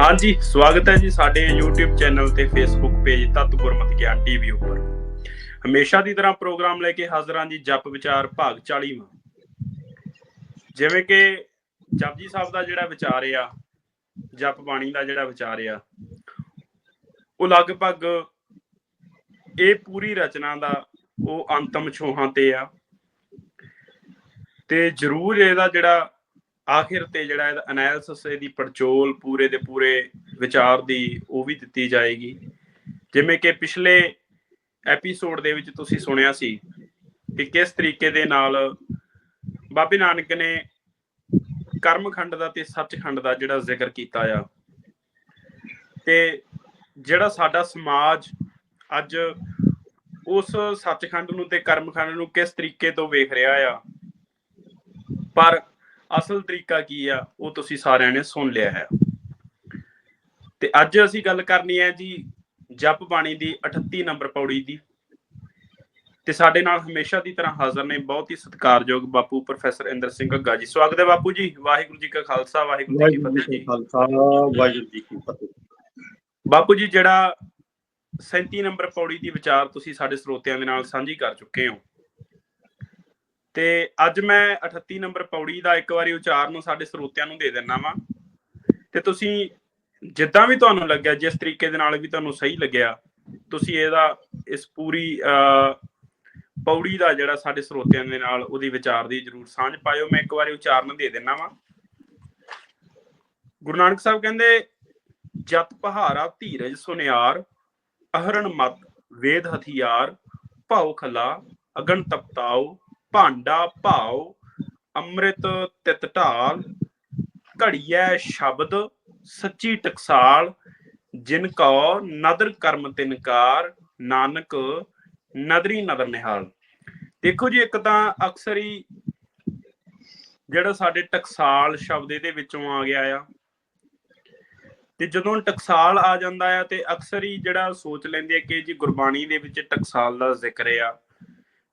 ਹਾਂਜੀ, ਸਵਾਗਤ ਹੈ ਜੀ ਸਾਡੇ YouTube ਚੈਨਲ ਤੇ Facebook ਪੇਜ ਤਤ ਗੁਰਮਤਿ ਗਿਆਨ ਟੀਵੀ ਉੱਪਰ। ਹਮੇਸ਼ਾ ਦੀ ਤਰ੍ਹਾਂ ਪ੍ਰੋਗਰਾਮ ਲੈ ਕੇ ਹਾਜ਼ਰ ਹਾਂ ਜੀ ਜਪ ਵਿਚਾਰ ਭਾਗ 40ਵਾਂ ਜਿਵੇਂ ਕਿ ਜਪਜੀ ਸਾਹਿਬ ਦਾ ਜਿਹੜਾ ਵਿਚਾਰ ਆ, ਜਪ ਬਾਣੀ ਦਾ ਜਿਹੜਾ ਵਿਚਾਰ ਆ, ਉਹ ਲਗਭਗ ਇਹ ਪੂਰੀ ਰਚਨਾ ਦਾ ਉਹ ਅੰਤਮ ਛੋਹਾਂ ਤੇ ਆ। ਤੇ ਜਰੂਰ ਇਹਦਾ ਜਿਹੜਾ ਆਖਿਰ ਤੇ ਜਿਹੜਾ ਇਹਦਾ ਐਨਾਲਿਸਿਸ ਇਹਦੀ ਪੜਚੋਲ ਪੂਰੇ ਦੇ ਪੂਰੇ ਵਿਚਾਰ ਦੀ ਉਹ ਵੀ ਦਿੱਤੀ ਜਾਏਗੀ। ਜਿਵੇਂ ਕਿ ਪਿਛਲੇ ਐਪੀਸੋਡ ਦੇ ਵਿੱਚ ਤੁਸੀਂ ਸੁਣਿਆ ਸੀ ਕਿ ਕਿਸ ਤਰੀਕੇ ਦੇ ਨਾਲ ਬਾਬੇ ਨਾਨਕ ਨੇ ਕਰਮਖੰਡ ਦਾ ਤੇ ਸੱਚਖੰਡ ਦਾ ਜਿਹੜਾ ਜ਼ਿਕਰ ਕੀਤਾ ਆ। ਤੇ ਜਿਹੜਾ ਸਾਡਾ ਸਮਾਜ ਅੱਜ ਉਸ ਸੱਚਖੰਡ ਨੂੰ ਤੇ ਕਰਮਖੰਡ ਨੂੰ ਕਿਸ ਤਰੀਕੇ ਤੋਂ ਵੇਖ ਰਿਹਾ ਆ, ਪਰ ਅਸਲ ਤਰੀਕਾ ਕੀ ਆ ਉਹ ਤੁਸੀਂ ਸਾਰਿਆਂ ਨੇ ਸੁਣ ਲਿਆ ਹੈ। ਤੇ ਅੱਜ ਅਸੀਂ ਗੱਲ ਕਰਨੀ ਹੈ ਜੀ ਜਪ ਬਾਣੀ ਦੀ 38 ਨੰਬਰ ਪੌੜੀ ਦੀ। ਤੇ ਸਾਡੇ ਨਾਲ ਹਮੇਸ਼ਾ ਦੀ ਤਰ੍ਹਾਂ ਹਾਜ਼ਰ ਨੇ ਬਹੁਤ ਹੀ ਸਤਿਕਾਰਯੋਗ ਬਾਪੂ ਪ੍ਰੋਫੈਸਰ ਇੰਦਰ ਸਿੰਘ ਗੱਗਾ ਜੀ। ਸਵਾਗਤ ਹੈ ਬਾਪੂ ਜੀ। ਵਾਹਿਗੁਰੂ ਜੀ ਕਾ ਖਾਲਸਾ ਵਾਹਿਗੁਰੂ ਜੀ ਕੀ ਫਤਿਹ ਜੀ। ਖਾਲਸਾ ਵਾਹਿਗੁਰੂ ਜੀ ਕੀ ਫਤਿਹ। ਬਾਪੂ ਜੀ ਜਿਹੜਾ 37 ਨੰਬਰ ਪੌੜੀ ਦੀ ਵਿਚਾਰ ਤੁਸੀਂ ਸਾਡੇ ਸਰੋਤਿਆਂ ਦੇ ਨਾਲ ਸਾਂਝੀ ਕਰ ਚੁੱਕੇ ਹੋ। ਤੇ ਅੱਜ ਮੈਂ 38 ਨੰਬਰ ਪੌੜੀ ਦਾ ਇੱਕ ਵਾਰੀ ਉਚਾਰਨ ਸਾਡੇ ਸਰੋਤਿਆਂ ਨੂੰ ਦੇ ਦਿੰਨਾ ਵਾਂ। ਤੇ ਤੁਸੀਂ ਜਿੱਦਾਂ ਵੀ ਤੁਹਾਨੂੰ ਲੱਗਿਆ, ਜਿਸ ਤਰੀਕੇ ਦੇ ਨਾਲ ਵੀ ਤੁਹਾਨੂੰ ਸਹੀ ਲੱਗਿਆ, ਤੁਸੀਂ ਇਹਦਾ, ਇਸ ਪੂਰੀ ਅ ਪੌੜੀ ਦਾ ਜਿਹੜਾ ਸਾਡੇ ਸਰੋਤਿਆਂ ਦੇ ਨਾਲ ਉਹਦੀ ਵਿਚਾਰ ਦੀ ਜਰੂਰ ਸਾਂਝ ਪਾਇਓ। ਮੈਂ ਇੱਕ ਵਾਰੀ ਉਚਾਰਨ ਦੇ ਦਿੰਨਾ ਵਾਂ। ਗੁਰੂ ਨਾਨਕ ਸਾਹਿਬ ਕਹਿੰਦੇ, ਜਤ ਪਹਾਰਾ ਧੀਰਜ ਸੁਨਿਆਰ, ਅਹਰਣ ਮਤ ਵੇਦ ਹਥਿਆਰ, ਭਾਉ ਖਲਾ ਅਗਨ ਤਪਤਾਉ ਭਾਂਡਾ ਭਾਉ, ਅੰਮ੍ਰਿਤ ਤਿਤ ਢਾਲ, ਘੜੀਐ ਸ਼ਬਦ, ਸੱਚੀ ਟਕਸਾਲ, ਜਿਨ ਕੋ ਨਦਰ ਕਰਮ ਤਿਨਕਾਰ ਨਾਨਕ ਨਦਰੀ ਨਦਰ ਨਿਹਾਲ। ਦੇਖੋ ਜੀ, ਇੱਕ ਤਾਂ ਅਕਸਰ ਹੀ ਜਿਹੜਾ ਸਾਡੇ ਟਕਸਾਲ ਸ਼ਬਦ ਇਹਦੇ ਵਿੱਚੋਂ ਆ ਗਿਆ ਆ। ਤੇ ਜਦੋਂ ਟਕਸਾਲ ਆ ਜਾਂਦਾ ਆ, ਤੇ ਅਕਸਰ ਹੀ ਜਿਹੜਾ ਸੋਚ ਲੈਂਦੇ ਆ ਕਿ ਜੀ ਗੁਰਬਾਣੀ ਦੇ ਵਿੱਚ ਟਕਸਾਲ ਦਾ ਜ਼ਿਕਰ ਆ।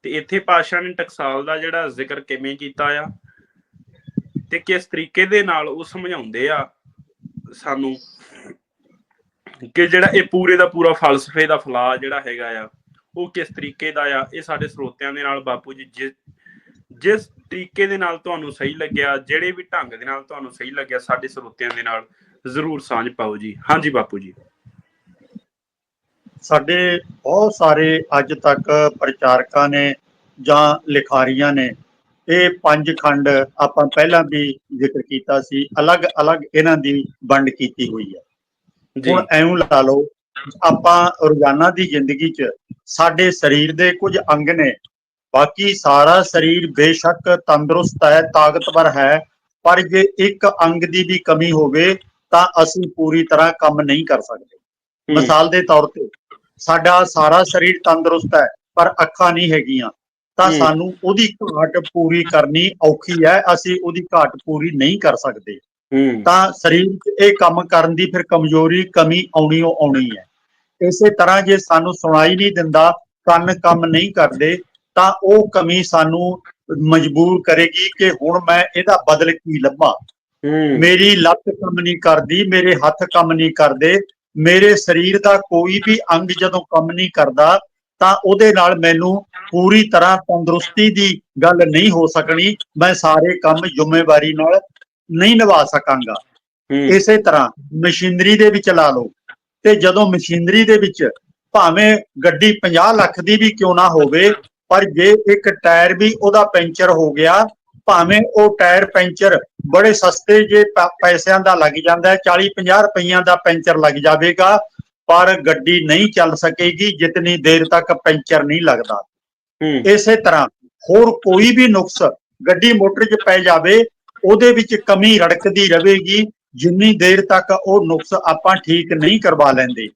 ਤੇ ਇੱਥੇ ਪਾਸ਼ਾ ਨੇ ਟਕਸਾਲ ਦਾ ਜਿਹੜਾ ਜ਼ਿਕਰ ਕਿਵੇਂ ਕੀਤਾ ਆ ਤੇ ਕਿਸ ਤਰੀਕੇ ਦੇ ਨਾਲ ਉਹ ਸਮਝਾਉਂਦੇ ਆ ਸਾਨੂੰ ਕਿ ਜਿਹੜਾ ਇਹ ਪੂਰੇ ਦਾ ਪੂਰਾ ਫਲਸਫੇ ਦਾ ਫਲਾ ਜਿਹੜਾ ਹੈਗਾ ਆ, ਉਹ ਕਿਸ ਤਰੀਕੇ ਦਾ ਆ, ਇਹ ਸਾਡੇ ਸਰੋਤਿਆਂ ਦੇ ਨਾਲ ਬਾਪੂ ਜੀ ਜਿਸ ਜਿਸ ਤਰੀਕੇ ਦੇ ਨਾਲ ਤੁਹਾਨੂੰ ਸਹੀ ਲੱਗਿਆ, ਜਿਹੜੇ ਵੀ ਢੰਗ ਦੇ ਨਾਲ ਤੁਹਾਨੂੰ ਸਹੀ ਲੱਗਿਆ, ਸਾਡੇ ਸਰੋਤਿਆਂ ਦੇ ਨਾਲ ਜ਼ਰੂਰ ਸਾਂਝ ਪਾਓ ਜੀ। ਹਾਂਜੀ ਬਾਪੂ ਜੀ। ਸਾਡੇ ਬਹੁਤ ਸਾਰੇ ਅੱਜ ਤੱਕ ਪ੍ਰਚਾਰਕਾਂ ਨੇ ਜਾਂ ਲਿਖਾਰੀਆਂ ਨੇ ਇਹ ਪੰਜ ਖੰਡ ਆਪਾਂ ਪਹਿਲਾਂ ਵੀ ਜ਼ਿਕਰ ਕੀਤਾ ਸੀ ਅਲੱਗ-ਅਲੱਗ ਇਹਨਾਂ ਦੀ ਵੰਡ ਕੀਤੀ ਹੋਈ ਹੈ। ਜੀ। ਹੁਣ ਐਵੇਂ ਲਾ ਲਓ ਆਪਾਂ ਰੋਜ਼ਾਨਾ ਦੀ ਜ਼ਿੰਦਗੀ 'ਚ ਸਾਡੇ ਸਰੀਰ ਦੇ ਕੁਝ ਅੰਗ ਨੇ ਬਾਕੀ ਸਾਰਾ ਸਰੀਰ ਬੇਸ਼ੱਕ ਤੰਦਰੁਸਤ ਹੈ ਤਾਕਤਵਰ ਹੈ ਪਰ ਜੇ ਇੱਕ ਅੰਗ ਦੀ ਵੀ ਕਮੀ ਹੋਵੇ ਤਾਂ ਅਸੀਂ ਪੂਰੀ ਤਰ੍ਹਾਂ ਕੰਮ ਨਹੀਂ ਕਰ ਸਕਦੇ। ਮਿਸਾਲ ਦੇ ਤੌਰ ਤੇ ਸਾਡਾ ਸਾਰਾ ਸਰੀਰ ਤੰਦਰੁਸਤ ਹੈ ਪਰ ਅੱਖਾਂ ਨਹੀਂ ਹੈਗੀਆਂ। ਤਾਂ। ਸਾਨੂੰ ਉਹਦੀ ਘਾਟ ਪੂਰੀ ਕਰਨੀ ਔਖੀ ਹੈ ਅਸੀਂ ਉਹਦੀ ਘਾਟ ਪੂਰੀ ਨਹੀਂ ਕਰ ਸਕਦੇ। ਤਾਂ ਸਰੀਰ 'ਚ ਇਹ ਕੰਮ ਕਰਨ ਦੀ ਫਿਰ ਕਮਜ਼ੋਰੀ ਕਮੀ ਆਉਣੀ ਓ ਆਉਣੀ ਹੈ। ਇਸੇ ਤਰ੍ਹਾਂ ਜੇ ਸਾਨੂੰ ਸੁਣਾਈ ਨਹੀਂ ਦਿੰਦਾ ਕੰਨ ਕੰਮ ਨਹੀਂ ਕਰਦੇ ਤਾਂ ਉਹ ਕਮੀ ਸਾਨੂੰ ਮਜਬੂਰ ਕਰੇਗੀ ਕਿ ਹੁਣ ਮੈਂ ਇਹਦਾ ਬਦਲ ਕੀ ਲੱਭਾਂ। ਮੇਰੀ ਲੱਤ ਕੰਮ ਨਹੀਂ ਕਰਦੀ ਮੇਰੇ ਹੱਥ ਕੰਮ ਨਹੀਂ ਕਰਦੇ ਮੇਰੇ ਸਰੀਰ ਦਾ ਕੋਈ ਵੀ ਅੰਗ ਜਦੋਂ ਕੰਮ ਨਹੀਂ ਕਰਦਾ ਤਾਂ ਉਹਦੇ ਨਾਲ ਮੈਨੂੰ ਪੂਰੀ ਤਰ੍ਹਾਂ ਤੰਦਰੁਸਤੀ ਦੀ ਗੱਲ ਨਹੀਂ ਹੋ ਸਕਣੀ। ਮੈਂ ਸਾਰੇ ਕੰਮ ਜ਼ਿੰਮੇਵਾਰੀ ਨਾਲ ਨਹੀਂ ਨਿਭਾ ਸਕਾਂਗਾ। ਇਸੇ ਤਰ੍ਹਾਂ ਮਸ਼ੀਨਰੀ ਦੇ ਵਿੱਚ ਲਾ ਲਓ। ਤੇ ਜਦੋਂ ਮਸ਼ੀਨਰੀ ਦੇ ਵਿੱਚ ਭਾਵੇਂ ਗੱਡੀ 50 ਲੱਖ ਦੀ ਵੀ ਕਿਉਂ ਨਾ ਹੋਵੇ ਪਰ ਜੇ ਇੱਕ ਟਾਇਰ ਵੀ ਉਹਦਾ ਪੈਂਚਰ ਹੋ ਗਿਆ ਭਾਵੇਂ ਉਹ ਟਾਇਰ ਪੈਂਚਰ ਬੜੇ ਸਸਤੇ ਜੇ ਪੈਸਿਆਂ ਦਾ ਲੱਗ ਜਾਂਦਾ ਹੈ 40 50 ਰੁਪਈਆਂ ਦਾ ਪੈਂਚਰ ਲੱਗ ਜਾਵੇਗਾ ਪਰ ਗੱਡੀ ਨਹੀਂ ਚੱਲ ਸਕੇਗੀ ਜਿਤਨੀ ਦੇਰ ਤੱਕ ਪੈਂਚਰ ਨਹੀਂ ਲੱਗਦਾ। ਇਸੇ ਤਰ੍ਹਾਂ ਹੋਰ ਕੋਈ ਵੀ ਨੁਕਸ ਗੱਡੀ ਮੋਟਰ 'ਚ ਪੈ ਜਾਵੇ ਉਹਦੇ ਵਿੱਚ ਕਮੀ ਰੜਕਦੀ ਰਹੇਗੀ ਜਿੰਨੀ ਦੇਰ ਤੱਕ ਉਹ ਨੁਕਸ ਆਪਾਂ ਠੀਕ ਨਹੀਂ ਕਰਵਾ ਲੈਂਦੇ।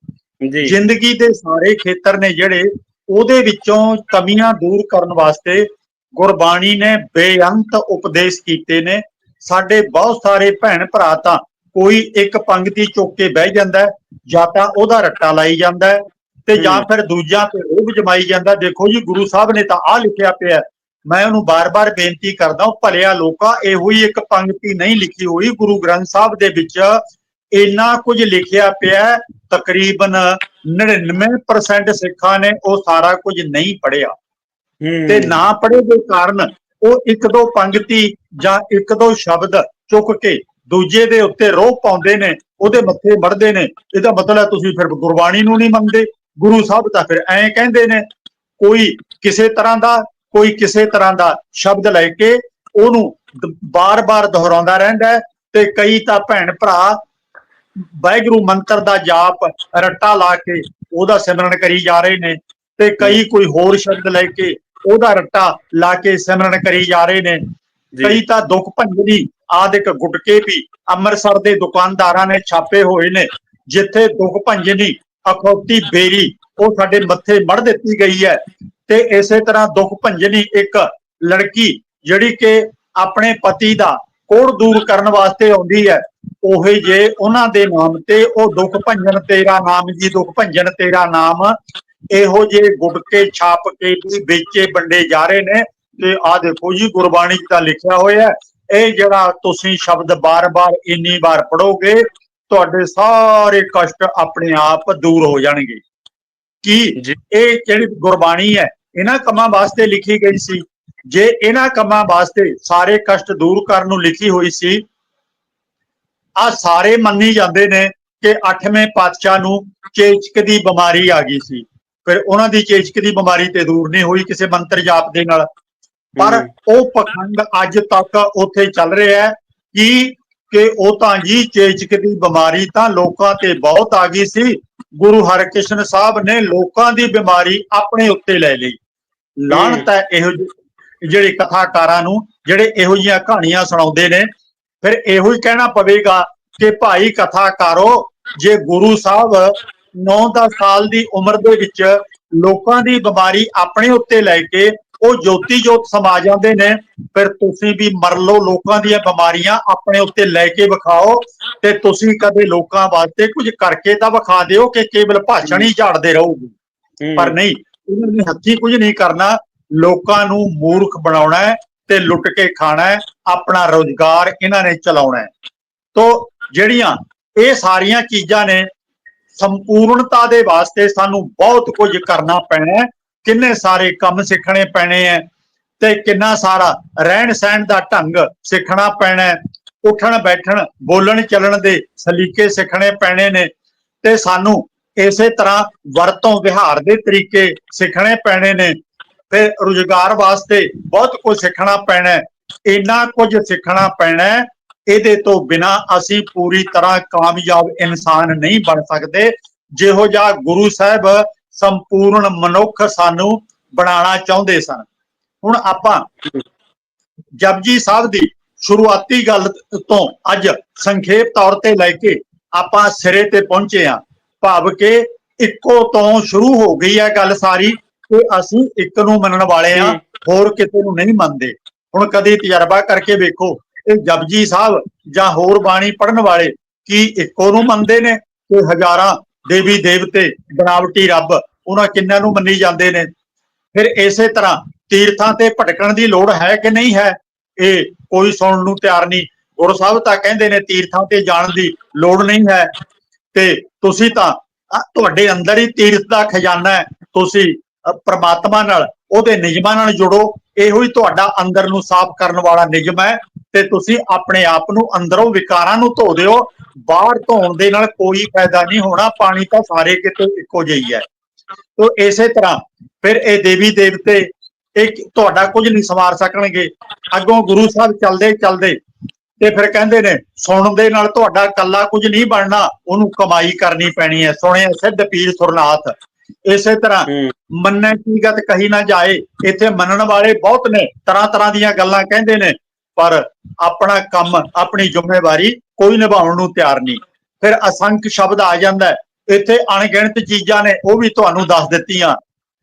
ਜੀ। ਜ਼ਿੰਦਗੀ ਦੇ ਸਾਰੇ ਖੇਤਰ ਨੇ ਜਿਹੜੇ ਉਹਦੇ ਵਿੱਚੋਂ ਕਮੀਆਂ ਦੂਰ ਕਰਨ ਵਾਸਤੇ ਗੁਰਬਾਣੀ ਨੇ ਬੇਅੰਤ ਉਪਦੇਸ਼ ਕੀਤੇ ਨੇ ਸਾਡੇ ਬਹੁਤ ਸਾਰੇ ਭੈਣ ਭਰਾ ਤਾਂ ਕੋਈ ਇੱਕ ਪੰਕਤੀ ਚੁੱਕ ਕੇ ਬਹਿ ਜਾਂਦਾ ਜਾਂ ਤਾਂ ਉਹਦਾ ਰੱਟਾ ਲਾਈ ਜਾਂਦਾ ਤੇ ਜਾਂ। ਫਿਰ ਦੂਜਾ ਤੇ ਰੋਬ ਜਮਾਈ ਜਾਂਦਾ ਦੇਖੋ ਜੀ ਗੁਰੂ ਸਾਹਿਬ ਨੇ ਤਾਂ ਆ ਲਿਖਿਆ ਪਿਆ। ਮੈਂ ਉਹਨੂੰ ਬਾਰ-ਬਾਰ ਬੇਨਤੀ ਕਰਦਾ ਹਾਂ ਭਲਿਆ ਲੋਕਾ ਇਹੋ ਹੀ ਇੱਕ ਪੰਕਤੀ ਨਹੀਂ ਲਿਖੀ ਹੋਈ ਗੁਰੂ ਗ੍ਰੰਥ ਸਾਹਿਬ ਦੇ ਵਿੱਚ ਇੰਨਾ ਕੁਝ ਲਿਖਿਆ ਪਿਆ ਤਕਰੀਬਨ 99% ਸਿੱਖਾਂ ਨੇ ਉਹ ਸਾਰਾ ਕੁਝ ਨਹੀਂ ਪੜਿਆ ਤੇ ਨਾ ਪੜ੍ਹੇ ਦੇ ਕਾਰਨ ਉਹ ਇੱਕ ਦੋ ਪੰਗਤੀ ਜਾਂ ਇੱਕ ਦੋ ਸ਼ਬਦ ਚੁੱਕ ਕੇ ਦੂਜੇ ਦੇ ਉੱਤੇ ਰੋਹ ਪਾਉਂਦੇ ਨੇ, ਉਹਦੇ ਮੱਥੇ ਮੜਦੇ ਨੇ, ਇਹਦਾ ਮਤਲਬ ਤੁਸੀਂ ਫਿਰ ਗੁਰਬਾਣੀ ਨੂੰ ਨਹੀਂ ਮੰਨਦੇ, ਗੁਰੂ ਸਾਹਿਬ ਤਾਂ ਫਿਰ ਐਂ ਕਹਿੰਦੇ ਨੇ, ਕੋਈ ਕਿਸੇ ਤਰ੍ਹਾਂ ਦਾ, ਕੋਈ ਕਿਸੇ ਤਰ੍ਹਾਂ ਦਾ ਸ਼ਬਦ ਲੈ ਕੇ ਉਹਨੂੰ ਦ- ਬਾਰ-ਬਾਰ ਦੁਹਰਾਉਂਦਾ ਰਹਿੰਦਾ ਹੈ ਤੇ ਕਈ ਤਾਂ ਭੈਣ ਭਰਾ ਵਾਹਿਗੁਰੂ ਮੰਤਰ ਦਾ ਜਾਪ ਰੱਟਾ ਲਾ ਕੇ ਉਹਦਾ ਸਿਮਰਨ ਕਰੀ ਜਾ ਰਹੇ ਨੇ ਤੇ ਕਈ ਕੋਈ ਹੋਰ ਸ਼ਬਦ ਲੈ ਕੇ ਉਹਦਾ ਰੱਟਾ ਲਾ ਕੇ ਸਿਮਰਨ ਕਰੀ ਜਾ ਰਹੇ ਨੇ। ਕਈ ਤਾਂ ਦੁੱਖ ਭੰਜਨੀ ਆਦਿਕ ਗੁਟਕੇ ਵੀ ਅੰਮ੍ਰਿਤਸਰ ਦੇ ਦੁਕਾਨਦਾਰਾਂ ਨੇ ਛਾਪੇ ਹੋਏ ਨੇ ਜਿੱਥੇ ਦੁੱਖ ਭੰਜਨੀ ਅਖੌਤੀ ਬੇਰੀ ਉਹ ਸਾਡੇ ਮੱਥੇ ਮੜ ਦਿੱਤੀ ਗਈ ਹੈ। ਤੇ ਇਸੇ ਤਰ੍ਹਾਂ ਦੁੱਖ ਭੰਜਨੀ ਇੱਕ ਲੜਕੀ ਜਿਹੜੀ ਕਿ ਆਪਣੇ ਪਤੀ ਦਾ ਕੋੜ ਦੂਰ ਕਰਨ ਵਾਸਤੇ ਆਉਂਦੀ ਹੈ ਉਹੇ ਜੇ ਉਹਨਾਂ ਦੇ ਨਾਮ ਤੇ ਉਹ ਦੁੱਖ ਭੰਜਨ ਤੇਰਾ ਨਾਮ ਜੀ ਦੁੱਖ ਭੰਜਨ ਤੇਰਾ ਨਾਮ ਇਹੋ ਜੇ ਗੁਟਕੇ ਛਾਪ ਕੇ ਵੀ ਵੇਚੇ ਵੰਡੇ ਜਾ ਰਹੇ ਨੇ ਤੇ ਆਹ ਦੇਖੋ ਜੀ ਗੁਰਬਾਣੀ 'ਚ ਤਾਂ ਲਿਖਿਆ ਹੋਇਆ ਇਹ ਜਿਹੜਾ ਤੁਸੀਂ ਸ਼ਬਦ ਬਾਰ-ਬਾਰ ਇੰਨੀ ਵਾਰ ਪੜੋਗੇ ਤੁਹਾਡੇ ਸਾਰੇ ਕਸ਼ਟ ਆਪਣੇ ਆਪ ਦੂਰ ਹੋ ਜਾਣਗੇ। ਕੀ। ਇਹ ਜਿਹੜੀ ਗੁਰਬਾਣੀ ਹੈ ਇਹਨਾਂ ਕੰਮਾਂ ਵਾਸਤੇ ਲਿਖੀ ਗਈ ਸੀ? ਜੇ ਇਹਨਾਂ ਕੰਮਾਂ ਵਾਸਤੇ ਸਾਰੇ ਕਸ਼ਟ ਦੂਰ ਕਰਨ ਨੂੰ ਲਿਖੀ ਹੋਈ ਸੀ ਆ ਸਾਰੇ ਮੰਨੀ ਜਾਂਦੇ ਨੇ ਕਿ 8ਵੇਂ ਪਾਤਸ਼ਾਹ ਨੂੰ ਚੇਚਕ ਦੀ ਬਿਮਾਰੀ ਆ ਗਈ ਸੀ। ਫਿਰ ਉਹਨਾਂ ਦੀ ਚੇਚਕ ਦੀ ਬਿਮਾਰੀ ਤੇ ਦੂਰ ਨਹੀਂ ਹੋਈ ਕਿਸੇ ਮੰਤਰ ਜਾਪ ਦੇ ਨਾਲ। ਪਰ। ਉਹ ਪਖੰਡ ਅੱਜ ਤੱਕ ਉੱਥੇ ਚੱਲ ਰਿਹਾ ਹੈ ਕਿ ਕਿ ਉਹ ਤਾਂ ਜੀ ਚੇਚਕ ਦੀ ਬਿਮਾਰੀ ਤਾਂ ਲੋਕਾਂ ਤੇ ਬਹੁਤ ਆ ਗਈ ਸੀ। ਗੁਰੂ ਹਰਕ੍ਰਿਸ਼ਨ ਸਾਹਿਬ ਨੇ ਲੋਕਾਂ ਦੀ ਬਿਮਾਰੀ ਆਪਣੇ ਉੱਤੇ ਲੈ ਲਈ। ਲਾਹਨਤ ਹੈ। ਇਹੋ ਜਿਹੇ ਜਿਹੜੇ ਕਥਾਕਾਰਾਂ ਨੂੰ ਜਿਹੜੇ ਇਹੋ ਜਿਹੀਆਂ ਕਹਾਣੀਆਂ ਸੁਣਾਉਂਦੇ ਨੇ ਫਿਰ ਇਹੋ ਹੀ ਕਹਿਣਾ ਪਵੇਗਾ ਕਿ ਭਾਈ ਕਥਾਕਾਰੋ ਜੇ ਗੁਰੂ ਸਾਹਿਬ 9-10 ਸਾਲ ਦੀ ਉਮਰ ਦੇ ਵਿੱਚ ਲੋਕਾਂ ਦੀ ਬਿਮਾਰੀ ਆਪਣੇ ਉੱਤੇ ਲੈ ਕੇ ਉਹ ਜੋਤੀ ਜੋਤ ਸਮਾ ਜਾਂਦੇ ਨੇ। ਫਿਰ ਤੁਸੀਂ ਵੀ ਮਰ ਲਓ ਲੋਕਾਂ ਦੀਆਂ ਬਿਮਾਰੀਆਂ ਆਪਣੇ ਉੱਤੇ ਲੈ ਕੇ ਵਿਖਾਓ ਤੇ ਤੁਸੀਂ ਕਦੇ ਲੋਕਾਂ ਵਾਸਤੇ ਕੁਝ ਕਰਕੇ ਤਾਂ ਵਿਖਾ ਦਿਓ ਕਿ ਕੇਵਲ ਭਾਸ਼ਣ ਹੀ ਝਾੜਦੇ ਰਹੋਗੇ। ਪਰ ਨਹੀਂ ਇਹਨਾਂ ਨੇ ਹੱਥੀਂ ਕੁਝ ਨਹੀਂ ਕਰਨਾ। ਲੋਕਾਂ ਨੂੰ ਮੂਰਖ ਬਣਾਉਣਾ ਹੈ ਤੇ ਲੁੱਟ ਕੇ ਖਾਣਾ ਹੈ। ਆਪਣਾ ਰੋਜ਼ਗਾਰ ਇਹਨਾਂ ਨੇ ਚਲਾਉਣਾ ਹੈ। ਤੋ ਜਿਹੜੀਆਂ ਇਹ ਸਾਰੀਆਂ ਚੀਜ਼ਾਂ ਨੇ ਸੰਪੂਰਨਤਾ ਦੇ ਵਾਸਤੇ ਸਾਨੂੰ ਬਹੁਤ ਕੁਝ ਕਰਨਾ ਪੈਣਾ ਕਿੰਨੇ ਸਾਰੇ ਕੰਮ ਸਿੱਖਣੇ ਪੈਣੇ ਹੈ ਤੇ ਕਿੰਨਾ ਸਾਰਾ ਰਹਿਣ ਸਹਿਣ ਦਾ ਢੰਗ ਸਿੱਖਣਾ ਪੈਣਾ ਉੱਠਣ ਬੈਠਣ ਬੋਲਣ ਚੱਲਣ ਦੇ ਸਲੀਕੇ ਸਿੱਖਣੇ ਪੈਣੇ ਨੇ ਤੇ ਸਾਨੂੰ ਇਸੇ ਤਰ੍ਹਾਂ ਵਰਤੋਂ ਵਿਹਾਰ ਦੇ ਤਰੀਕੇ ਸਿੱਖਣੇ ਪੈਣੇ ਨੇ। ਫਿਰ ਰੁਜ਼ਗਾਰ ਵਾਸਤੇ ਬਹੁਤ ਕੁਝ ਸਿੱਖਣਾ ਪੈਣਾ ਇੰਨਾ ਕੁਝ ਸਿੱਖਣਾ ਪੈਣਾ ਇਹਦੇ ਤੋਂ ਬਿਨਾ ਅਸੀਂ ਪੂਰੀ ਤਰ੍ਹਾਂ ਕਾਮਯਾਬ ਇਨਸਾਨ ਨਹੀਂ ਬਣ ਸਕਦੇ। ਜਿਹੋ ਜਿਹਾ ਗੁਰੂ ਸਾਹਿਬ ਸੰਪੂਰਨ ਮਨੁੱਖ ਸਾਨੂੰ ਬਣਾਉਣਾ ਚਾਹੁੰਦੇ ਸਨ। ਹੁਣ ਆਪਾਂ ਜਪਜੀ ਸਾਹਿਬ ਦੀ ਸ਼ੁਰੂਆਤੀ ਗੱਲ ਤੋਂ ਅੱਜ ਸੰਖੇਪ ਤੌਰ ਤੇ ਲੈ ਕੇ ਆਪਾਂ ਸਿਰੇ ਤੇ ਪਹੁੰਚੇ ਆ ਭਾਵ ਕਿ ਇੱਕੋ ਤੋਂ ਸ਼ੁਰੂ ਹੋ ਗਈ ਹੈ ਗੱਲ ਸਾਰੀ ਕਿ ਅਸੀਂ ਇੱਕ ਨੂੰ ਮੰਨਣ ਵਾਲੇ ਆ। ਹੋਰ ਕਿਤੇ ਨੂੰ ਨਹੀਂ ਮੰਨਦੇ। ਹੁਣ ਕਦੀ ਤਜਰਬਾ ਕਰਕੇ ਵੇਖੋ ਇਹ ਜਪਜੀ ਸਾਹਿਬ ਜਾਂ ਹੋਰ ਬਾਣੀ ਪੜਨ ਵਾਲੇ ਕੀ ਇੱਕੋ ਨੂੰ ਮੰਨਦੇ ਨੇ ਕਿ ਹਜ਼ਾਰਾਂ ਦੇਵੀ ਦੇਵਤੇ ਬਣਾਵਟੀ ਰੱਬ ਉਹਨਾਂ ਕਿੰਨਾਂ ਨੂੰ ਮੰਨੀ ਜਾਂਦੇ ਨੇ? ਫਿਰ ਇਸੇ ਤਰ੍ਹਾਂ ਤੀਰਥਾਂ ਤੇ ਭਟਕਣ ਦੀ ਲੋੜ ਹੈ ਕਿ ਨਹੀਂ ਹੈ? ਇਹ ਕੋਈ ਸੁਣਨ ਨੂੰ ਤਿਆਰ ਨਹੀਂ। ਗੁਰੂ ਸਾਹਿਬ ਤਾਂ ਕਹਿੰਦੇ ਨੇ ਤੀਰਥਾਂ ਤੇ ਜਾਣ ਦੀ ਲੋੜ ਨਹੀਂ ਹੈ। ਤੇ ਤੁਸੀਂ ਤਾਂ ਤੁਹਾਡੇ ਅੰਦਰ ਹੀ ਤੀਰਥ ਦਾ ਖਜ਼ਾਨਾ ਹੈ। ਤੁਸੀਂ ਅ, ਪ੍ਰਮਾਤਮਾ ਨਾਲ ਉਹਦੇ ਨਿਯਮਾਂ ਨਾਲ ਜੁੜੋ। ਇਹੋ ਹੀ ਤੁਹਾਡਾ ਅੰਦਰ ਨੂੰ ਸਾਫ਼ ਕਰਨ ਵਾਲਾ ਨਿਯਮ ਹੈ। ਤੇ ਤੁਸੀਂ ਆਪਣੇ ਆਪ ਨੂੰ ਅੰਦਰੋਂ ਵਿਕਾਰਾਂ ਨੂੰ ਧੋ ਦਿਓ। ਬਾਹਰ ਧੋਣ ਦੇ ਨਾਲ ਕੋਈ ਫਾਇਦਾ ਨਹੀਂ ਹੋਣਾ ਪਾਣੀ ਤਾਂ ਸਾਰੇ ਕਿਤੇ ਇੱਕੋ ਜਿਹੀ ਹੈ। ਤੋ ਇਸੇ ਤਰ੍ਹਾਂ ਫਿਰ ਇਹ ਦੇਵੀ ਦੇਵਤੇ ਇੱਕ ਤੁਹਾਡਾ ਕੁਝ ਨਹੀਂ ਸਵਾਰ ਸਕਣਗੇ। ਅੱਗੋਂ ਗੁਰੂ ਸਾਹਿਬ ਚੱਲਦੇ ਚੱਲਦੇ ਤੇ ਫਿਰ ਕਹਿੰਦੇ ਨੇ ਸੁਣਨ ਦੇ ਨਾਲ ਤੁਹਾਡਾ ਕੱਲਾ ਕੁਝ ਨਹੀਂ ਬਣਨਾ ਉਹਨੂੰ ਕਮਾਈ ਕਰਨੀ ਪੈਣੀ ਹੈ। ਸੁਣਿਆ ਸਿੱਧ ਪੀਰ ਸੁਰਨਾਥ। ਇਸੇ ਤਰ੍ਹਾਂ। ਮੰਨੈ ਕੀ ਗਤ ਕਹੀ ਨਾ ਜਾਏ ਇੱਥੇ ਮੰਨਣ ਵਾਲੇ ਬਹੁਤ ਨੇ ਤਰ੍ਹਾਂ ਤਰ੍ਹਾਂ ਦੀਆਂ ਗੱਲਾਂ ਕਹਿੰਦੇ ਨੇ। ਪਰ ਆਪਣਾ ਕੰਮ, ਆਪਣੀ ਜ਼ਿੰਮੇਵਾਰੀ ਕੋਈ ਨਿਭਾਉਣ ਨੂੰ ਤਿਆਰ ਨਹੀਂ। ਫਿਰ ਅਸੰਖ ਸ਼ਬਦ ਆ ਜਾਂਦਾ ਇੱਥੇ ਅਣਗਿਣਤ ਚੀਜ਼ਾਂ ਨੇ, ਉਹ ਵੀ ਤੁਹਾਨੂੰ ਦੱਸ ਦਿੱਤੀਆਂ।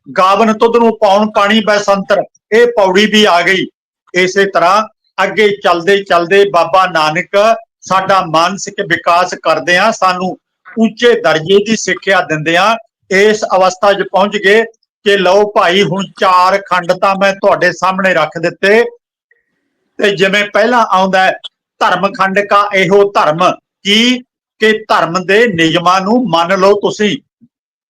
ਗਾਵਨ ਤੁਧ ਨੂੰ ਪਾਉਣ ਪਾਣੀ ਬੈਸੰਤਰ, ਇਹ ਪੌੜੀ ਵੀ ਆ ਗਈ। ਇਸੇ ਤਰ੍ਹਾਂ ਅੱਗੇ ਚੱਲਦੇ ਚੱਲਦੇ ਬਾਬਾ ਨਾਨਕ ਸਾਡਾ ਮਾਨਸਿਕ ਵਿਕਾਸ ਕਰਦੇ ਆ, ਸਾਨੂੰ ਉੱਚੇ ਦਰਜੇ ਦੀ ਸਿੱਖਿਆ ਦਿੰਦੇ ਆ। ਇਸ ਅਵਸਥਾ 'ਚ ਪਹੁੰਚ ਗਏ ਕਿ ਲਓ ਭਾਈ, ਹੁਣ ਚਾਰ ਖੰਡ ਤਾਂ ਮੈਂ ਤੁਹਾਡੇ ਸਾਹਮਣੇ ਰੱਖ ਦਿੱਤੇ। ਤੇ ਜਿਵੇਂ ਪਹਿਲਾਂ ਆਉਂਦਾ ਧਰਮ ਖੰਡ ਕਾ ਇਹੋ ਧਰਮ ਕੀ? ਕਿ ਧਰਮ ਦੇ ਨਿਯਮਾਂ ਨੂੰ ਮੰਨ ਲਓ ਤੁਸੀਂ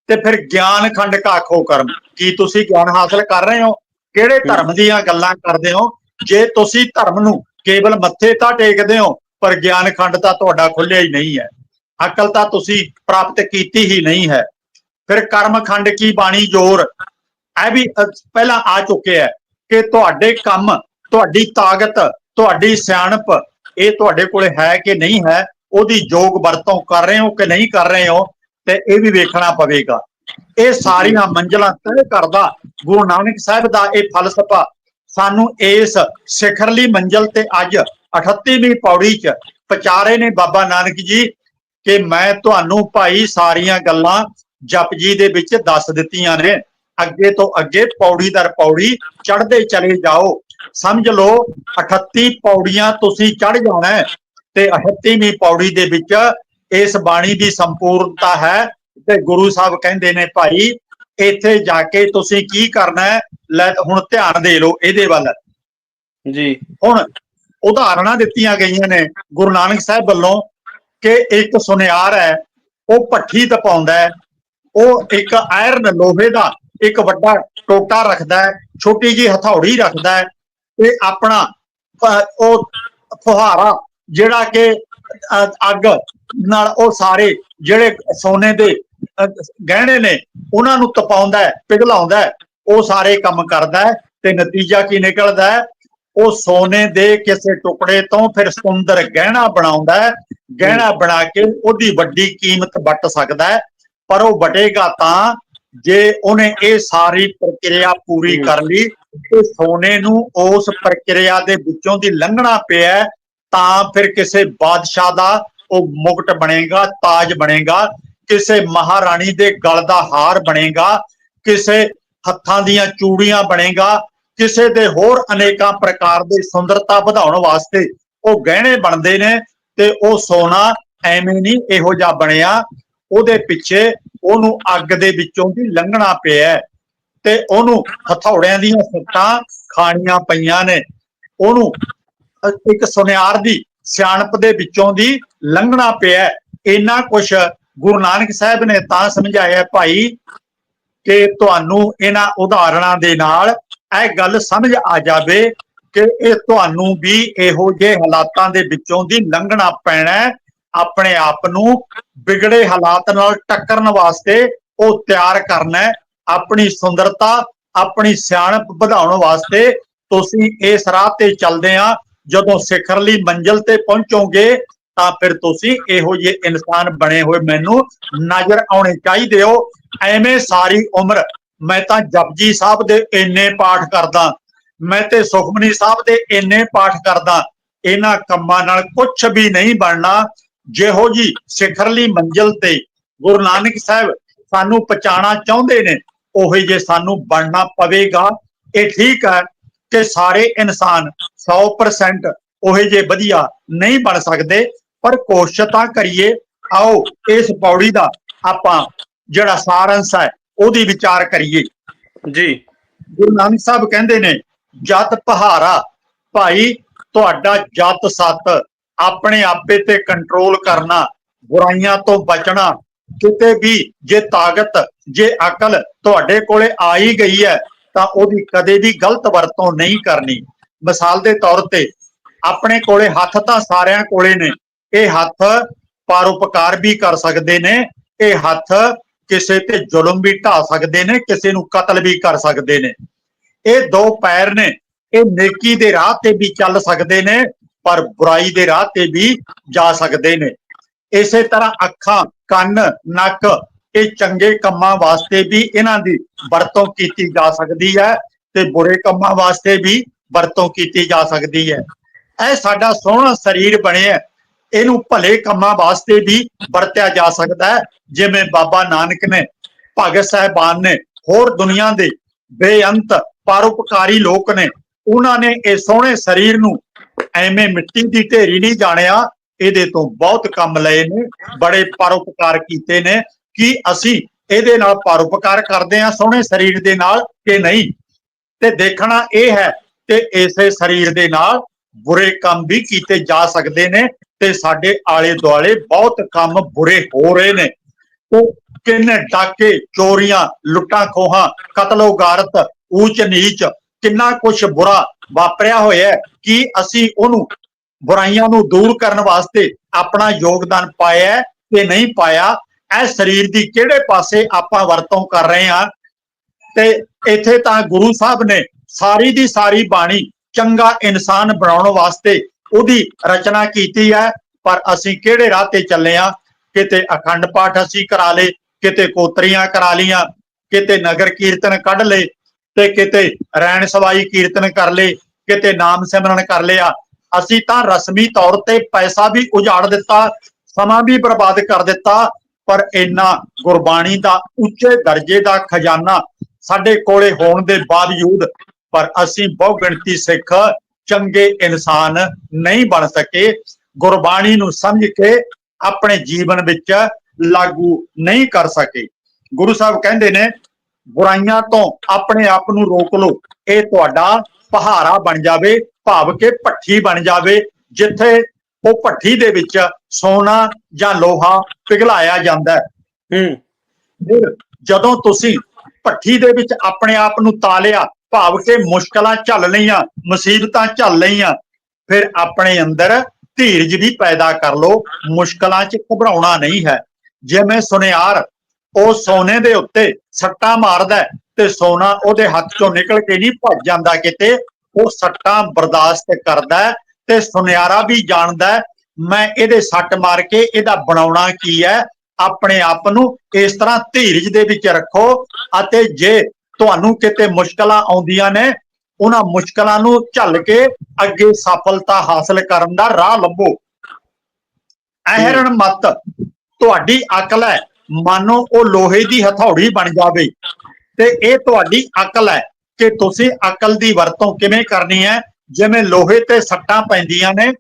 ਤੇ ਫਿਰ ਗਿਆਨ ਖੰਡ ਕਾਖੋ ਕਰਮ। ਕੀ ਤੁਸੀਂ ਗਿਆਨ ਹਾਸਲ ਕਰ ਰਹੇ ਹੋ? ਕਿਹੜੇ ਧਰਮ ਦੀਆਂ ਗੱਲਾਂ ਕਰਦੇ ਹੋ? ਜੇ ਤੁਸੀਂ ਧਰਮ ਨੂੰ ਕੇਵਲ ਮੱਥੇ ਤਾਂ ਟੇਕਦੇ ਹੋ, ਪਰ ਗਿਆਨ ਖੰਡ ਤਾਂ ਤੁਹਾਡਾ ਖੁੱਲਿਆ ਹੀ ਨਹੀਂ ਹੈ। ਅਕਲ ਤਾਂ ਤੁਸੀਂ ਪ੍ਰਾਪਤ ਕੀਤੀ ਹੀ ਨਹੀਂ ਹੈ। ਫਿਰ ਕਰਮ ਖੰਡ ਕੀ ਬਾਣੀ ਜੋਰ? ਇਹ ਵੀ ਪਹਿਲਾਂ ਆ ਚੁੱਕਿਆ ਹੈ ਕਿ ਤੁਹਾਡੇ ਕੰਮ ਤੁਹਾਡੀ ਤਾਕਤ, ਤੁਹਾਡੀ ਸਿਆਣਪ, ਇਹ ਤੁਹਾਡੇ ਕੋਲੇ ਹੈ ਕਿ ਨਹੀਂ ਹੈ, ਉਹਦੀ ਯੋਗ ਵਰਤੋਂ ਕਰ ਰਹੇ ਹੋ ਕਿ ਨਹੀਂ ਕਰ ਰਹੇ ਹੋ, ਤੇ ਇਹ ਵੀ ਵੇਖਣਾ ਪਵੇਗਾ। ਇਹ ਸਾਰੀਆਂ ਮੰਜ਼ਲਾਂ ਤੈਅ ਕਰਦਾ ਗੁਰੂ ਨਾਨਕ ਸਾਹਿਬ ਦਾ ਇਹ ਫਲਸਫਾ, ਸਾਨੂੰ ਇਸ ਸਿਖਰਲੀ ਮੰਜ਼ਲ ਤੇ ਅੱਜ 38ਵੀਂ ਪੌੜੀ 'ਚ ਪਚਾਰੇ ਨੇ ਬਾਬਾ ਨਾਨਕ ਜੀ ਕਿ ਮੈਂ ਤੁਹਾਨੂੰ ਭਾਈ ਸਾਰੀਆਂ ਗੱਲਾਂ ਜਪਜੀ ਦੇ ਵਿੱਚ ਦੱਸ ਦਿੱਤੀਆਂ ਨੇ। ਅੱਗੇ ਤੋਂ ਅੱਗੇ ਪੌੜੀ ਦਰ ਪੌੜੀ ਚੜ੍ਹਦੇ ਚਲੇ ਜਾਓ। ਸਮਝ ਲਓ 38 ਪੌੜੀਆਂ ਤੁਸੀਂ ਚੜ੍ਹ ਜਾਣਾ ਤੇ 38ਵੀਂ ਪੌੜੀ ਦੇ ਵਿੱਚ ਇਸ ਬਾਣੀ ਦੀ ਸੰਪੂਰਨਤਾ ਹੈ ਤੇ ਗੁਰੂ ਸਾਹਿਬ ਕਹਿੰਦੇ ਨੇ ਭਾਈ ਇੱਥੇ ਜਾ ਕੇ ਤੁਸੀਂ ਕੀ ਕਰਨਾ ਹੈ? ਹੁਣ ਧਿਆਨ ਦੇ ਲਓ ਇਹਦੇ ਵੱਲ। ਜੀ। ਹੁਣ ਉਦਾਹਰਨਾਂ ਦਿੱਤੀਆਂ ਗਈਆਂ ਨੇ ਗੁਰੂ ਨਾਨਕ ਸਾਹਿਬ ਵੱਲੋਂ ਕਿ ਇੱਕ ਸੁਨਿਆਰ ਹੈ ਉਹ ਭੱਠੀ ਤਪਾਉਂਦਾ ਹੈ ਉਹ ਇੱਕ ਆਇਰਨ ਲੋਹੇ ਦਾ ਇੱਕ ਵੱਡਾ ਟੋਟਾ ਰੱਖਦਾ ਹੈ ਛੋਟੀ ਜੀ ਹਥੌੜੀ ਰੱਖਦਾ ਹੈ ਤੇ ਆਪਣਾ ਉਹ ਫੁਹਾਰਾ ਜਿਹੜਾ ਕਿ ਅੱਗ ਨਾਲ ਉਹ ਸਾਰੇ ਜਿਹੜੇ ਸੋਨੇ ਦੇ ਗਹਿਣੇ ਨੇ, ਉਹਨਾਂ ਨੂੰ ਤਪਾਉਂਦਾ ਹੈ, ਪਿਘਲਾਉਂਦਾ ਹੈ, ਉਹ ਸਾਰੇ ਕੰਮ ਕਰਦਾ ਹੈ ਤੇ ਨਤੀਜਾ ਕੀ ਨਿਕਲਦਾ ਹੈ? ਉਹ ਸੋਨੇ ਦੇ ਕਿਸੇ ਟੁਕੜੇ ਤੋਂ ਫਿਰ ਸੁੰਦਰ ਗਹਿਣਾ ਬਣਾਉਂਦਾ ਹੈ, ਗਹਿਣਾ ਬਣਾ ਕੇ ਉਹਦੀ ਵੱਡੀ ਕੀਮਤ ਵੱਟ ਸਕਦਾ ਹੈ, ਪਰ ਉਹ ਵਟੇਗਾ ਤਾਂ ਜੇ ਉਹਨੇ ਇਹ ਸਾਰੀ ਪ੍ਰਕਿਰਿਆ ਪੂਰੀ। ਕਰ ਲਈ ਤੇ ਸੋਨੇ ਨੂੰ ਉਸ ਪ੍ਰਕਿਰਿਆ ਦੇ ਵਿੱਚੋਂ ਦੀ ਲੰਘਣਾ ਪਿਆ ਤਾਂ ਫਿਰ ਕਿਸੇ ਬਾਦਸ਼ਾਹ ਦਾ ਉਹ ਮੁਕਟ ਬਣੇਗਾ ਤਾਜ ਬਣੇਗਾ ਕਿਸੇ ਮਹਾਰਾਣੀ ਦੇ ਗਲ ਦਾ ਹਾਰ ਬਣੇਗਾ ਕਿਸੇ ਹੱਥਾਂ ਦੀਆਂ ਚੂੜੀਆਂ ਬਣੇਗਾ ਕਿਸੇ ਦੇ ਹੋਰ ਅਨੇਕਾਂ ਪ੍ਰਕਾਰ ਦੀ ਸੁੰਦਰਤਾ ਵਧਾਉਣ ਵਾਸਤੇ ਉਹ ਗਹਿਣੇ ਬਣਦੇ ਨੇ ਤੇ ਉਹ ਸੋਨਾ ਐਵੇਂ ਨਹੀਂ ਇਹੋ ਜਿਹਾ ਬਣਿਆ ਉਹਦੇ ਪਿੱਛੇ ਉਹਨੂੰ ਅੱਗ ਦੇ ਵਿੱਚੋਂ ਦੀ ਲੰਘਣਾ ਪਿਆ ਤੇ ਉਹਨੂੰ ਹਥੌੜਿਆਂ ਦੀਆਂ ਸੱਟਾਂ ਖਾਣੀਆਂ ਪਈਆਂ ਨੇ ਉਹਨੂੰ ਇੱਕ ਸੁਨਿਆਰ ਦੀ ਸਿਆਣਪ ਦੇ ਵਿੱਚੋਂ ਦੀ ਲੰਘਣਾ ਪਿਆ ਹੈ। ਇੰਨਾ ਕੁਛ ਗੁਰੂ ਨਾਨਕ ਸਾਹਿਬ ਨੇ ਤਾਂ ਸਮਝਾਇਆ, ਭਾਈ, ਕਿ ਤੁਹਾਨੂੰ ਇਹਨਾਂ ਉਦਾਹਰਣਾਂ ਦੇ ਨਾਲ ਇਹ ਗੱਲ ਸਮਝ ਆ ਜਾਵੇ ਕਿ ਇਹ ਤੁਹਾਨੂੰ ਵੀ ਇਹੋ ਜਿਹੇ ਹਾਲਾਤਾਂ ਦੇ ਵਿੱਚੋਂ ਦੀ ਲੰਘਣਾ ਪੈਣਾ ਆਪਣੇ ਆਪ ਨੂੰ ਵਿਗੜੇ ਹਾਲਾਤ ਨਾਲ ਟੱਕਰਨ ਵਾਸਤੇ ਉਹ ਤਿਆਰ ਕਰਨਾ ਹੈ। ਆਪਣੀ ਸੁੰਦਰਤਾ, ਆਪਣੀ ਸਿਆਣਪ ਵਧਾਉਣ ਵਾਸਤੇ ਤੁਸੀਂ ਇਸ ਰਾਹ ਤੇ ਚੱਲਦੇ ਆ ਜਦੋਂ ਸਿਖਰਲੀ ਮੰਜ਼ਲ ਤੇ ਪਹੁੰਚੋਗੇ, ਤਾਂ ਫਿਰ ਤੁਸੀਂ ਇਹੋ ਜਿਹੇ ਇਨਸਾਨ ਬਣੇ ਹੋਏ ਮੈਨੂੰ ਨਜ਼ਰ ਆਉਣੇ ਚਾਹੀਦੇ ਹੋ। ਐਵੇਂ ਸਾਰੀ ਉਮਰ ਮੈਂ ਤਾਂ ਜਪਜੀ ਸਾਹਿਬ ਦੇ ਇੰਨੇ ਪਾਠ ਕਰਦਾ, ਮੈਂ ਤੇ ਸੁਖਮਨੀ ਸਾਹਿਬ ਦੇ ਇੰਨੇ ਪਾਠ ਕਰਦਾ, ਇਹਨਾਂ ਕੰਮਾਂ ਨਾਲ ਕੁਝ ਵੀ ਨਹੀਂ ਬਣਨਾ। ਜਿਹੋ ਜੀ ਸਿਖਰਲੀ ਮੰਜ਼ਲ ਤੇ ਗੁਰੂ ਨਾਨਕ ਸਾਹਿਬ ਸਾਨੂੰ ਪਹੁੰਚਾਉਣਾ ਚਾਹੁੰਦੇ ਨੇ ਉਹੀ ਜੇ ਸਾਨੂੰ ਬਣਨਾ ਪਵੇਗਾ। ਇਹ ਠੀਕ ਹੈ ਕਿ ਸਾਰੇ ਇਨਸਾਨ 100% ਉਹੇ ਜੇ ਵਧੀਆ ਨਹੀਂ ਬਣ ਸਕਦੇ ਪਰ ਕੋਸ਼ਿਸ਼ ਤਾਂ ਕਰੀਏ। ਆਓ ਇਸ ਪੌੜੀ ਦਾ ਆਪਾਂ ਜਿਹੜਾ ਸਾਰੰਸ ਹੈ ਉਹਦੀ ਵਿਚਾਰ ਕਰੀਏ। ਜੀ। ਗੁਰੂ ਨਾਨਕ ਸਾਹਿਬ ਕਹਿੰਦੇ ਨੇ ਜਤ ਪਹਾਰਾ ਭਾਈ ਤੁਹਾਡਾ ਜਤ ਸਤ। ਆਪਣੇ ਆਪੇ ਤੇ ਕੰਟਰੋਲ ਕਰਨਾ, ਬੁਰਾਈਆਂ ਤੋਂ ਬਚਣਾ, ਕਿਤੇ ਵੀ ਜੇ ਤਾਕਤ, ਜੇ ਅਕਲ ਤੁਹਾਡੇ ਕੋਲੇ ਆ ਹੀ ਗਈ ਹੈ, ਤਾਂ ਉਹਦੀ ਕਦੇ ਵੀ ਗਲਤ ਵਰਤੋਂ ਨਹੀਂ ਕਰਨੀ। ਮਿਸਾਲ ਦੇ ਤੌਰ ਤੇ, ਆਪਣੇ ਕੋਲੇ ਹੱਥ ਤਾਂ ਸਾਰਿਆਂ ਕੋਲੇ ਨੇ। ਇਹ ਹੱਥ ਪਰਉਪਕਾਰ ਵੀ ਕਰ ਸਕਦੇ ਨੇ। ਇਹ ਹੱਥ ਕਿਸੇ ਤੇ ਜ਼ੁਲਮ ਵੀ ਢਾ ਸਕਦੇ ਨੇ, ਕਿਸੇ ਨੂੰ ਕਤਲ ਵੀ ਕਰ ਸਕਦੇ ਨੇ। ਇਹ ਦੋ ਪੈਰ ਨੇ। ਇਹ ਨੇਕੀ ਦੇ ਰਾਹ ਤੇ ਵੀ ਚੱਲ ਸਕਦੇ ਨੇ। ਪਰ ਬੁਰਾਈ ਦੇ ਰਾਹ ਤੇ ਵੀ ਜਾ ਸਕਦੇ ਨੇ। ਇਸੇ ਤਰ੍ਹਾਂ ਅੱਖਾਂ, ਕੰਨ, ਨੱਕ ਇਹ ਚੰਗੇ ਕੰਮਾਂ ਵਾਸਤੇ ਵੀ ਇਹਨਾਂ ਦੀ ਵਰਤੋਂ ਕੀਤੀ ਜਾ ਸਕਦੀ ਹੈ ਤੇ ਬੁਰੇ ਕੰਮਾਂ ਵਾਸਤੇ ਵੀ ਵਰਤੋਂ ਕੀਤੀ ਜਾ ਸਕਦੀ ਹੈ। ਇਹ ਸਾਡਾ ਸੋਹਣਾ ਸਰੀਰ ਬਣਿਆ ਇਹਨੂੰ ਭਲੇ ਕੰਮਾਂ ਵਾਸਤੇ ਵੀ ਵਰਤਿਆ ਜਾ ਸਕਦਾ ਹੈ, ਜਿਵੇਂ ਬਾਬਾ ਨਾਨਕ ਨੇ, ਭਗਤ ਸਾਹਿਬਾਨ ਨੇ, ਹੋਰ ਦੁਨੀਆ ਦੇ ਬੇਅੰਤ ਪਰਉਪਕਾਰੀ ਲੋਕ ਨੇ, ਉਹਨਾਂ ਨੇ ਇਹ ਸੋਹਣੇ ਸਰੀਰ ਨੂੰ ਐਵੇਂ ਮਿੱਟੀ ਦੀ ਢੇਰੀ ਨਹੀਂ ਜਾਣਿਆ। ਇਹਦੇ ਤੋਂ ਬਹੁਤ ਕੰਮ ਲਏ ਨੇ, ਬੜੇ ਪਰਉਪਕਾਰ ਕੀਤੇ ਨੇ ਕਿ ਅਸੀਂ ਇਹਦੇ ਨਾਲ ਪਰਉਪਕਾਰ ਕਰਦੇ ਹਾਂ ਸੋਹਣੇ ਸਰੀਰ ਦੇ ਨਾਲ ਕਿ ਨਹੀਂ। ਤੇ ਦੇਖਣਾ ਇਹ ਹੈ ਕਿ ਇਸੇ ਸਰੀਰ ਦੇ ਨਾਲ ਬੁਰੇ ਕੰਮ ਵੀ ਕੀਤੇ ਜਾ ਸਕਦੇ ਨੇ ਤੇ ਸਾਡੇ ਆਲੇ ਦੁਆਲੇ ਬਹੁਤ ਕੰਮ ਬੁਰੇ ਹੋ ਰਹੇ ਨੇ। ਉਹ ਕਿੰਨੇ ਡਾਕੇ, ਚੋਰੀਆਂ ਲੁੱਟਾਂ ਖੋਹਾਂ ਕਤਲੋ ਗਾਰਤ ਊਚ ਨੀਚ ਕਿੰਨਾ ਕੁਛ ਬੁਰਾ ਵਾਪਰਿਆ ਹੋਇਆ ਕਿ ਅਸੀਂ ਉਹਨੂੰ ਬੁਰਾਈਆਂ ਨੂੰ ਦੂਰ ਕਰਨ ਵਾਸਤੇ ਆਪਣਾ ਯੋਗਦਾਨ ਪਾਇਆ ਹੈ ਕਿ ਨਹੀਂ ਪਾਇਆ, ਇਹ ਸਰੀਰ ਦੀ ਕਿਹੜੇ ਪਾਸੇ ਆਪਾਂ ਵਰਤੋਂ ਕਰ ਰਹੇ ਹਾਂ? ਤੇ ਇੱਥੇ ਤਾਂ ਗੁਰੂ ਸਾਹਿਬ ਨੇ ਸਾਰੀ ਦੀ ਸਾਰੀ ਬਾਣੀ ਚੰਗਾ ਇਨਸਾਨ ਬਣਾਉਣ ਵਾਸਤੇ ਉਹਦੀ ਰਚਨਾ ਕੀਤੀ ਹੈ, ਪਰ ਅਸੀਂ ਕਿਹੜੇ ਰਾਹ ਤੇ ਚੱਲੇ ਆ ਕਿਤੇ ਅਖੰਡ ਪਾਠ ਅਸੀਂ ਕਰਾ ਲੇ ਕਿਤੇ ਕੋਤਰੀਆਂ ਕਰਾ ਲੀਆਂ ਕਿਤੇ ਨਗਰ ਕੀਰਤਨ ਕੱਢ ਲੇ ਤੇ ਕਿਤੇ ਰੈਣ ਸਵਾਈ ਕੀਰਤਨ ਕਰ ਲੇ ਕਿਤੇ ਨਾਮ ਸਿਮਰਨ ਕਰ ਲਿਆ। ਅਸੀਂ ਤਾਂ ਰਸਮੀ ਤੌਰ ਤੇ ਪੈਸਾ ਵੀ ਉਜਾੜ ਦਿੱਤਾ, ਸਮਾਂ ਵੀ ਬਰਬਾਦ ਕਰ ਦਿੱਤਾ, ਪਰ ਇੰਨਾ ਗੁਰਬਾਣੀ ਦਾ ਉੱਚੇ ਦਰਜੇ ਦਾ ਖਜ਼ਾਨਾ ਸਾਡੇ ਕੋਲੇ ਹੋਣ ਦੇ ਬਾਵਜੂਦ, ਪਰ ਅਸੀਂ ਬਹੁ ਗਿਣਤੀ ਸਿੱਖ, ਚੰਗੇ ਇਨਸਾਨ ਨਹੀਂ ਬਣ ਸਕੇ। ਗੁਰਬਾਣੀ ਨੂੰ ਸਮਝ ਕੇ ਆਪਣੇ ਜੀਵਨ ਵਿੱਚ ਲਾਗੂ ਨਹੀਂ ਕਰ ਸਕੇ। ਗੁਰੂ ਸਾਹਿਬ ਕਹਿੰਦੇ ਨੇ ਬੁਰਾਈਆਂ ਤੋਂ ਆਪਣੇ ਆਪ ਨੂੰ ਰੋਕ ਲਓ। ਇਹ ਤੁਹਾਡਾ ਪਹਾਰਾ ਬਣ ਜਾਵੇ ਭਾਵ ਕਿ ਭੱਠੀ ਬਣ ਜਾਵੇ ਜਿੱਥੇ ਉਹ ਭੱਠੀ ਦੇ ਵਿੱਚ ਸੋਨਾ ਜਾਂ ਲੋਹਾ ਪਿਘਲਾਇਆ ਜਾਂਦਾ ਹੈ। ਹੂੰ। ਫਿਰ ਜਦੋਂ ਤੁਸੀਂ ਭੱਠੀ ਦੇ ਵਿੱਚ ਆਪਣੇ ਆਪ ਨੂੰ ਤਾਲਿਆ ਭਾਵ ਕਿ ਮੁਸ਼ਕਲਾਂ ਝੱਲ ਲਈਆਂ ਮੁਸੀਬਤਾਂ ਝੱਲ ਲਈਆਂ ਫਿਰ ਆਪਣੇ ਅੰਦਰ ਧੀਰਜ ਵੀ ਪੈਦਾ ਕਰ ਲਓ। ਮੁਸ਼ਕਲਾਂ 'ਚ ਘਬਰਾਉਣਾ ਨਹੀਂ ਹੈ। ਜਿਵੇਂ ਸੁਨਿਆਰ ਉਹ ਸੋਨੇ ਦੇ ਉੱਤੇ ਸੱਟਾਂ ਮਾਰਦਾ ਤੇ ਸੋਨਾ ਉਹਦੇ ਹੱਥ ਚੋਂ ਨਿਕਲ ਕੇ ਨਹੀਂ ਭੱਜ ਜਾਂਦਾ ਕਿਤੇ। ਉਹ ਸੱਟਾਂ ਬਰਦਾਸ਼ਤ ਕਰਦਾ ਤੇ ਸੁਨਿਆਰਾ ਵੀ ਜਾਣਦਾ ਮੈਂ ਇਹਦੇ ਸੱਟ ਮਾਰ ਕੇ ਇਹਦਾ ਬਣਾਉਣਾ ਕੀ ਹੈ? ਆਪਣੇ ਆਪ ਨੂੰ ਇਸ ਤਰ੍ਹਾਂ ਧੀਰਜ ਦੇ ਵਿੱਚ ਰੱਖੋ ਅਤੇ ਜੇ ਤੁਹਾਨੂੰ ਕਿਤੇ ਮੁਸ਼ਕਲਾਂ ਆਉਂਦੀਆਂ ਨੇ ਉਹਨਾਂ ਮੁਸ਼ਕਲਾਂ ਨੂੰ ਝੱਲ ਕੇ ਅੱਗੇ ਸਫਲਤਾ ਹਾਸਲ ਕਰਨ ਦਾ ਰਾਹ ਲੱਭੋ। ਅਹਿਰਣ ਮਤ ਤੁਹਾਡੀ ਅਕਲ ਹੈ। ਮਾਨੋ ਉਹ ਲੋਹੇ ਦੀ ਹਥੌੜੀ ਬਣ ਜਾਵੇ। ਤੇ ਇਹ ਤੁਹਾਡੀ ਅਕਲ ਹੈ ਕਿ ਤੁਸੀਂ ਅਕਲ ਦੀ ਵਰਤੋਂ ਕਿਵੇਂ ਕਰਨੀ ਹੈ? ਜਿਵੇਂ ਲੋਹੇ ਤੇ ਸੱਟਾਂ ਪੈਂਦੀਆਂ ਨੇ,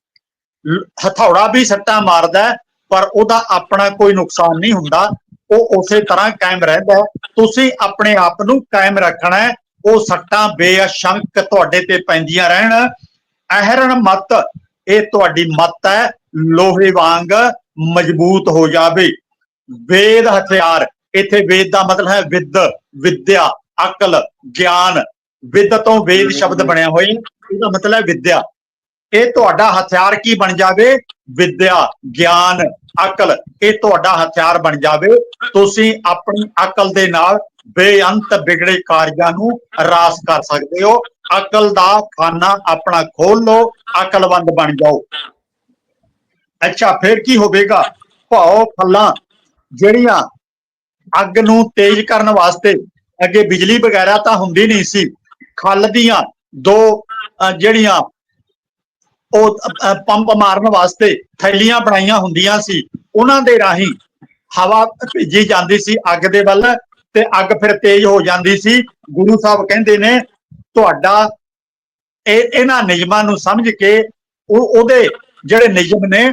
ਹਥੌੜਾ ਵੀ ਸੱਟਾਂ ਮਾਰਦਾ ਪਰ ਉਹਦਾ ਆਪਣਾ ਕੋਈ ਨੁਕਸਾਨ ਨਹੀਂ ਹੁੰਦਾ। ਉਹ ਉਸੇ ਤਰ੍ਹਾਂ ਕਾਇਮ ਰਹਿੰਦਾ ਤੁਸੀਂ ਆਪਣੇ ਆਪ ਨੂੰ ਕਾਇਮ ਰੱਖਣਾ ਹੈ। ਉਹ ਸੱਟਾਂ ਬੇਅਸ਼ੰਕ ਤੁਹਾਡੇ ਤੇ ਪੈਂਦੀਆਂ ਰਹਿਣ। ਅਹਿਰਣ ਮਤ, ਇਹ ਤੁਹਾਡੀ ਮਤ ਹੈ। ਲੋਹੇ ਵਾਂਗ ਮਜ਼ਬੂਤ ਹੋ ਜਾਵੇ। ਵੇਦ ਹਥਿਆਰ। ਇੱਥੇ ਵੇਦ ਦਾ ਮਤਲਬ ਹੈ ਵਿਦ, ਵਿਦਿਆ, ਅਕਲ, ਗਿਆਨ। ਵਿਦ ਤੋਂ ਵੇਦ ਸ਼ਬਦ ਬਣਿਆ ਹੋਇਆ। ਇਹਦਾ ਮਤਲਬ ਹੈ ਵਿਦਿਆ। ਇਹ ਤੁਹਾਡਾ ਹਥਿਆਰ ਕੀ ਬਣ ਜਾਵੇ? ਵਿਦਿਆ, ਗਿਆਨ, ਅਕਲ। ਇਹ ਤੁਹਾਡਾ ਹਥਿਆਰ ਬਣ ਜਾਵੇ। ਤੁਸੀਂ ਆਪਣੀ ਅਕਲ ਦੇ ਨਾਲ ਬੇਅੰਤ ਵਿਗੜੇ ਕਾਰਜਾਂ ਨੂੰ ਰਾਸ ਕਰ ਸਕਦੇ ਹੋ। ਅਕਲ ਦਾ ਖਾਨਾ ਆਪਣਾ ਖੋਲ ਲਓ। ਅਕਲਵੰਦ ਬਣ ਜਾਓ। ਅੱਛਾ, ਫਿਰ ਕੀ ਹੋਵੇਗਾ? ਭਾਉ ਫਲਾਂ। ਜਿਹੜੀਆਂ ਅੱਗ ਨੂੰ ਤੇਜ਼ ਕਰਨ ਵਾਸਤੇ ਅੱਗੇ ਬਿਜਲੀ ਵਗੈਰਾ ਤਾਂ ਹੁੰਦੀ ਨਹੀਂ ਸੀ, ਖੱਲ ਦੀਆਂ ਦੋ ਜਿਹੜੀਆਂ ਉਹ ਪੰਪ ਮਾਰਨ ਵਾਸਤੇ ਥੈਲੀਆਂ ਬਣਾਈਆਂ ਹੁੰਦੀਆਂ ਸੀ, ਉਹਨਾਂ ਦੇ ਰਾਹੀਂ ਹਵਾ ਭੇਜੀ ਜਾਂਦੀ ਸੀ ਅੱਗ ਦੇ ਵੱਲ ਤੇ ਅੱਗ ਫਿਰ ਤੇਜ਼ ਹੋ ਜਾਂਦੀ ਸੀ। ਗੁਰੂ ਸਾਹਿਬ ਕਹਿੰਦੇ ਨੇ, ਤੁਹਾਡਾ ਇਹ, ਇਹਨਾਂ ਨਿਯਮਾਂ ਨੂੰ ਸਮਝ ਕੇ ਉਹ, ਉਹਦੇ ਜਿਹੜੇ ਨਿਯਮ ਨੇ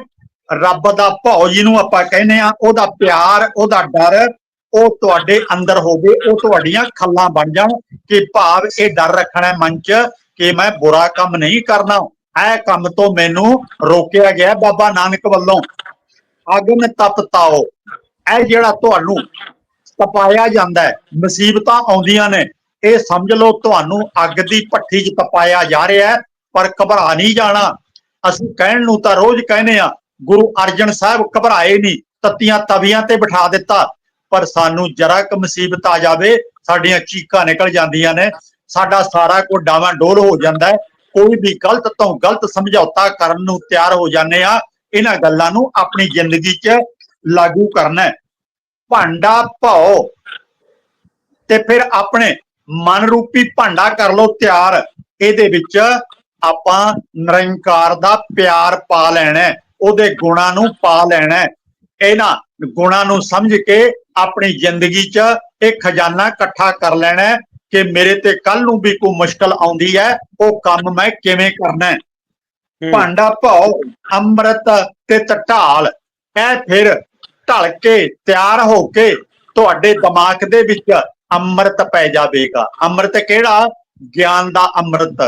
ਰੱਬ ਦਾ ਭਉ ਜਿਹਨੂੰ ਆਪਾਂ ਕਹਿੰਦੇ ਆ ਉਹਦਾ ਪਿਆਰ, ਉਹਦਾ ਡਰ, ਉਹ ਤੁਹਾਡੇ ਅੰਦਰ ਹੋਵੇ, ਉਹ ਤੁਹਾਡੀਆਂ ਖੱਲਾਂ ਬਣ ਜਾਣ ਕਿ ਭਾਵ ਇਹ ਡਰ ਰੱਖਣਾ ਮਨ 'ਚ ਕਿ ਮੈਂ ਬੁਰਾ ਕੰਮ ਨਹੀਂ ਕਰਨਾ। ਇਹ ਕੰਮ ਤੋਂ ਮੈਨੂੰ ਰੋਕਿਆ ਗਿਆ ਬਾਬਾ ਨਾਨਕ ਵੱਲੋਂ। ਅਗਨ ਤਪਤਾਓ ਇਹ ਜਿਹੜਾ ਤੁਹਾਨੂੰ ਤਪਾਇਆ ਜਾਂਦਾ ਹੈ, ਮੁਸੀਬਤਾਂ ਆਉਂਦੀਆਂ ਨੇ, ਇਹ ਸਮਝ ਲਓ ਤੁਹਾਨੂੰ ਅੱਗ ਦੀ ਭੱਠੀ 'ਚ ਤਪਾਇਆ ਜਾ ਰਿਹਾ ਹੈ, ਪਰ ਘਬਰਾ ਨਹੀਂ ਜਾਣਾ। ਅਸੀਂ ਕਹਿਣ ਨੂੰ ਤਾਂ ਰੋਜ਼ ਕਹਿੰਦੇ ਆ ਗੁਰੂ ਅਰਜਨ ਸਾਹਿਬ ਘਬਰਾਏ ਨਹੀਂ ਤੱਤੀਆਂ ਤਵੀਆਂ ਤੇ ਬਿਠਾ ਦਿੱਤਾ, ਪਰ ਸਾਨੂੰ ਜਰਾ ਕੁ ਮੁਸੀਬਤ ਆ ਜਾਵੇ, ਸਾਡੀਆਂ ਚੀਕਾਂ ਨਿਕਲ ਜਾਂਦੀਆਂ ਨੇ, ਸਾਡਾ ਸਾਰਾ ਕੁਝ ਡਾਵਾਂ ਡੋਲ ਹੋ ਜਾਂਦਾ ਹੈ, ਕੋਈ ਵੀ ਗਲਤ ਤੋਂ ਗਲਤ ਸਮਝੌਤਾ ਕਰਨ ਨੂੰ ਤਿਆਰ ਹੋ ਜਾਂਦੇ ਆ ਇਹਨਾਂ ਗੱਲਾਂ ਨੂੰ ਆਪਣੀ ਜ਼ਿੰਦਗੀ 'ਚ ਲਾਗੂ ਕਰਨਾ ਭਾਂਡਾ ਭਾਓ ਤੇ ਫਿਰ ਆਪਣੇ ਮਨ ਰੂਪੀ ਭਾਂਡਾ ਕਰ ਲਓ ਤਿਆਰ, ਇਹਦੇ ਵਿੱਚ ਆਪਾਂ ਨਿਰੰਕਾਰ ਦਾ ਪਿਆਰ ਪਾ ਲੈਣਾ ਉਹਦੇ ਗੁਣਾਂ ਨੂੰ ਪਾ ਲੈਣਾ ਹੈ। ਇਹਨਾਂ ਗੁਣਾਂ ਨੂੰ ਸਮਝ ਕੇ ਆਪਣੀ ਜ਼ਿੰਦਗੀ 'ਚ ਇਹ ਖਜ਼ਾਨਾ ਇਕੱਠਾ ਕਰ ਲੈਣਾ ਹੈ ਕਿ ਮੇਰੇ ਤੇ ਕੱਲ ਨੂੰ ਵੀ ਕੋਈ ਮੁਸ਼ਕਲ ਆਉਂਦੀ ਹੈ ਉਹ ਕੰਮ ਮੈਂ ਕਿਵੇਂ ਕਰਨਾ ਹੈ ਹੂੰ। ਭਾਂਡਾ ਭਉ ਅੰਮ੍ਰਿਤ ਤੇ ਟਟਾਲ ਇਹ ਫਿਰ ਢਲ ਕੇ ਤਿਆਰ ਹੋ ਕੇ ਤੁਹਾਡੇ ਦਿਮਾਗ ਦੇ ਵਿੱਚ ਅੰਮ੍ਰਿਤ ਪੈ ਜਾਵੇਗਾ ਅੰਮ੍ਰਿਤ ਕਿਹੜਾ ਗਿਆਨ ਦਾ ਅੰਮ੍ਰਿਤ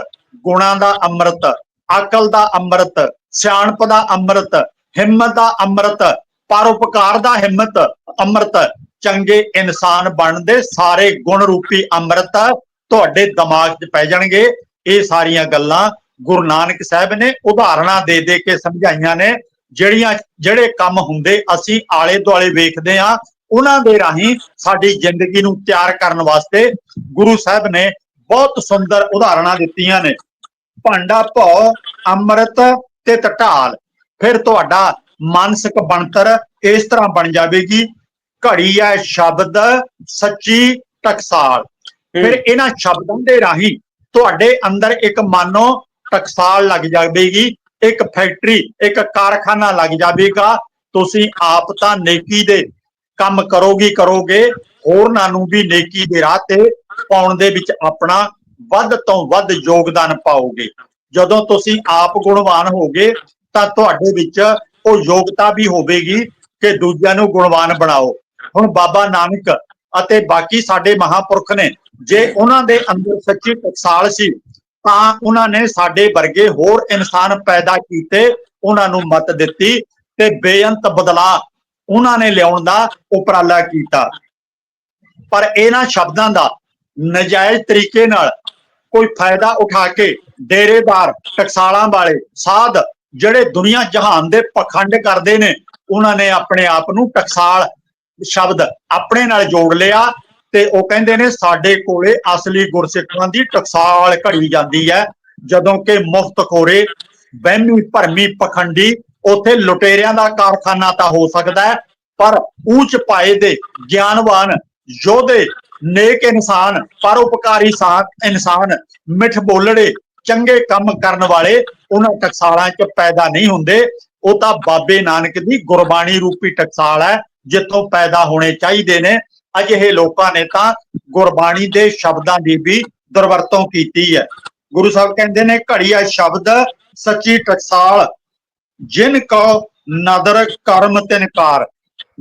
ਗੁਣਾਂ ਦਾ ਅੰਮ੍ਰਿਤ ਅਕਲ ਦਾ ਅੰਮ੍ਰਿਤ ਸਿਆਣਪ ਦਾ ਅੰਮ੍ਰਿਤ, ਹਿੰਮਤ ਦਾ ਅੰਮ੍ਰਿਤ ਪਰਉਪਕਾਰ ਦਾ ਹਿੰਮਤ, ਅੰਮ੍ਰਿਤ ਚੰਗੇ ਇਨਸਾਨ ਬਣਨ ਦੇ ਸਾਰੇ ਗੁਣ ਰੂਪੀ ਅੰਮ੍ਰਿਤ ਤੁਹਾਡੇ ਦਿਮਾਗ 'ਚ ਪੈ ਜਾਣਗੇ। ਇਹ ਸਾਰੀਆਂ ਗੱਲਾਂ ਗੁਰੂ ਨਾਨਕ ਸਾਹਿਬ ਨੇ ਉਦਾਹਰਨਾਂ ਦੇ ਦੇ ਕੇ ਸਮਝਾਈਆਂ ਨੇ, ਜਿਹੜੀਆਂ, ਜਿਹੜੇ ਕੰਮ ਹੁੰਦੇ ਅਸੀਂ ਆਲੇ ਦੁਆਲੇ ਵੇਖਦੇ ਆ ਉਹਨਾਂ ਦੇ ਰਾਹੀਂ ਸਾਡੀ ਜ਼ਿੰਦਗੀ ਨੂੰ ਤਿਆਰ ਕਰਨ ਵਾਸਤੇ ਗੁਰੂ ਸਾਹਿਬ ਨੇ ਬਹੁਤ ਸੁੰਦਰ ਉਦਾਹਰਨਾਂ ਦਿੱਤੀਆਂ ਨੇ। ਭਾਂਡਾ ਭਉ ਅੰਮ੍ਰਿਤ ਤੇ ਟਟਾਲ। ਫਿਰ ਤੁਹਾਡਾ ਮਾਨਸਿਕ ਬਣਤਰ ਇਸ ਤਰ੍ਹਾਂ ਬਣ ਜਾਵੇਗੀ। ਘੜੀ ਹੈ ਸ਼ਬਦ ਸੱਚੀ ਟਕਸਾਲ। ਫਿਰ ਇਹਨਾਂ ਸ਼ਬਦਾਂ ਦੇ ਰਾਹੀਂ ਤੁਹਾਡੇ ਅੰਦਰ ਇੱਕ ਮਾਨੋ ਟਕਸਾਲ ਲੱਗ ਜਾਵੇਗੀ। ਇੱਕ ਫੈਕਟਰੀ ਇੱਕ ਕਾਰਖਾਨਾ ਲੱਗ ਜਾਵੇਗਾ। ਤੁਸੀਂ ਆਪ ਤਾਂ ਨੇਕੀ ਦੇ ਕੰਮ ਕਰੋਗੀ ਕਰੋਗੇ ਹੋਰਨਾਂ ਨੂੰ ਵੀ ਨੇਕੀ ਦੇ ਰਾਹ ਤੇ ਪਾਉਣ ਦੇ ਵਿੱਚ ਆਪਣਾ ਵੱਧ ਤੋਂ ਵੱਧ ਯੋਗਦਾਨ ਪਾਓਗੇ। ਜਦੋਂ ਤੁਸੀਂ ਆਪ ਗੁਣਵਾਨ ਹੋਗੇ, ਤਾਂ ਤੁਹਾਡੇ ਵਿੱਚ ਉਹ ਯੋਗਤਾ ਵੀ ਹੋਵੇਗੀ ਕਿ ਦੂਜਿਆਂ ਨੂੰ ਗੁਣਵਾਨ ਬਣਾਓ। ਹੁਣ ਬਾਬਾ ਨਾਨਕ ਅਤੇ ਬਾਕੀ ਸਾਡੇ ਮਹਾਪੁਰਖ ਨੇ, ਜੇ ਉਹਨਾਂ ਦੇ ਅੰਦਰ ਸੱਚੀ ਟਕਸਾਲ ਸੀ, ਤਾਂ ਉਹਨਾਂ ਨੇ ਸਾਡੇ ਵਰਗੇ ਹੋਰ ਇਨਸਾਨ ਪੈਦਾ ਕੀਤੇ, ਉਹਨਾਂ ਨੂੰ ਮਤ ਦਿੱਤੀ ਤੇ ਬੇਅੰਤ ਬਦਲਾ ਉਹਨਾਂ ਨੇ ਲਿਆਉਣ ਦਾ ਉਪਰਾਲਾ ਕੀਤਾ। ਪਰ ਇਹਨਾਂ ਸ਼ਬਦਾਂ ਦਾ ਨਜਾਇਜ਼ ਤਰੀਕੇ ਨਾਲ ਕੋਈ ਫਾਇਦਾ ਉਠਾ ਕੇ ਡੇਰੇਦਾਰ, ਟਕਸਾਲਾਂ ਵਾਲੇ, ਸਾਧ ਜਿਹੜੇ ਦੁਨੀਆ ਜਹਾਨ ਦੇ ਪਖੰਡ ਕਰਦੇ ਨੇ, ਉਹਨਾਂ ਨੇ ਆਪਣੇ ਆਪ ਨੂੰ ਟਕਸਾਲ ਸ਼ਬਦ ਆਪਣੇ ਨਾਲ ਜੋੜ ਲਿਆ ਤੇ ਉਹ ਕਹਿੰਦੇ ਨੇ, ਸਾਡੇ ਕੋਲੇ ਅਸਲੀ ਗੁਰਸਿੱਖਾਂ ਦੀ ਟਕਸਾਲ ਘੜੀ ਜਾਂਦੀ ਹੈ। ਜਦੋਂ ਕਿ ਮੁਫਤ ਖੋਰੇ ਵਹਿਮੀ ਭਰਮੀ ਪਖੰਡੀ ਉਥੇ ਲੁਟੇਰਿਆਂ ਦਾ ਕਾਰਖਾਨਾ ਤਾਂ ਹੋ ਸਕਦਾ ਹੈ, ਪਰ ਉੱਚ ਪਾਏ ਦੇ ਗਿਆਨਵਾਨ, ਯੋਧੇ, ਨੇਕ ਇਨਸਾਨ, ਪਰਉਪਕਾਰੀ ਸਾਥ ਇਨਸਾਨ, ਮਿੱਠ ਬੋਲੜੇ ਚੰਗੇ ਕੰਮ ਕਰਨ ਵਾਲੇ ਉਹਨਾਂ ਟਕਸਾਲਾਂ 'ਚ ਪੈਦਾ ਨਹੀਂ ਹੁੰਦੇ। ਉਹ ਤਾਂ ਬਾਬੇ ਨਾਨਕ ਦੀ ਗੁਰਬਾਣੀ ਰੂਪੀ ਟਕਸਾਲ ਹੈ, ਜਿੱਥੋਂ ਪੈਦਾ ਹੋਣੇ ਚਾਹੀਦੇ ਨੇ। ਅਜਿਹੇ ਲੋਕਾਂ ਨੇ ਤਾਂ ਗੁਰਬਾਣੀ ਦੇ ਸ਼ਬਦਾਂ ਦੀ ਵੀ ਦੁਰਵਰਤੋਂ ਕੀਤੀ ਹੈ। ਗੁਰੂ ਸਾਹਿਬ ਕਹਿੰਦੇ ਨੇ, ਘੜੀਆ ਸ਼ਬਦ, ਸੱਚੀ ਟਕਸਾਲ, ਜਿਨ ਕੋ ਨਦਰ ਕਰਮ ਤਿਨਕਾਰ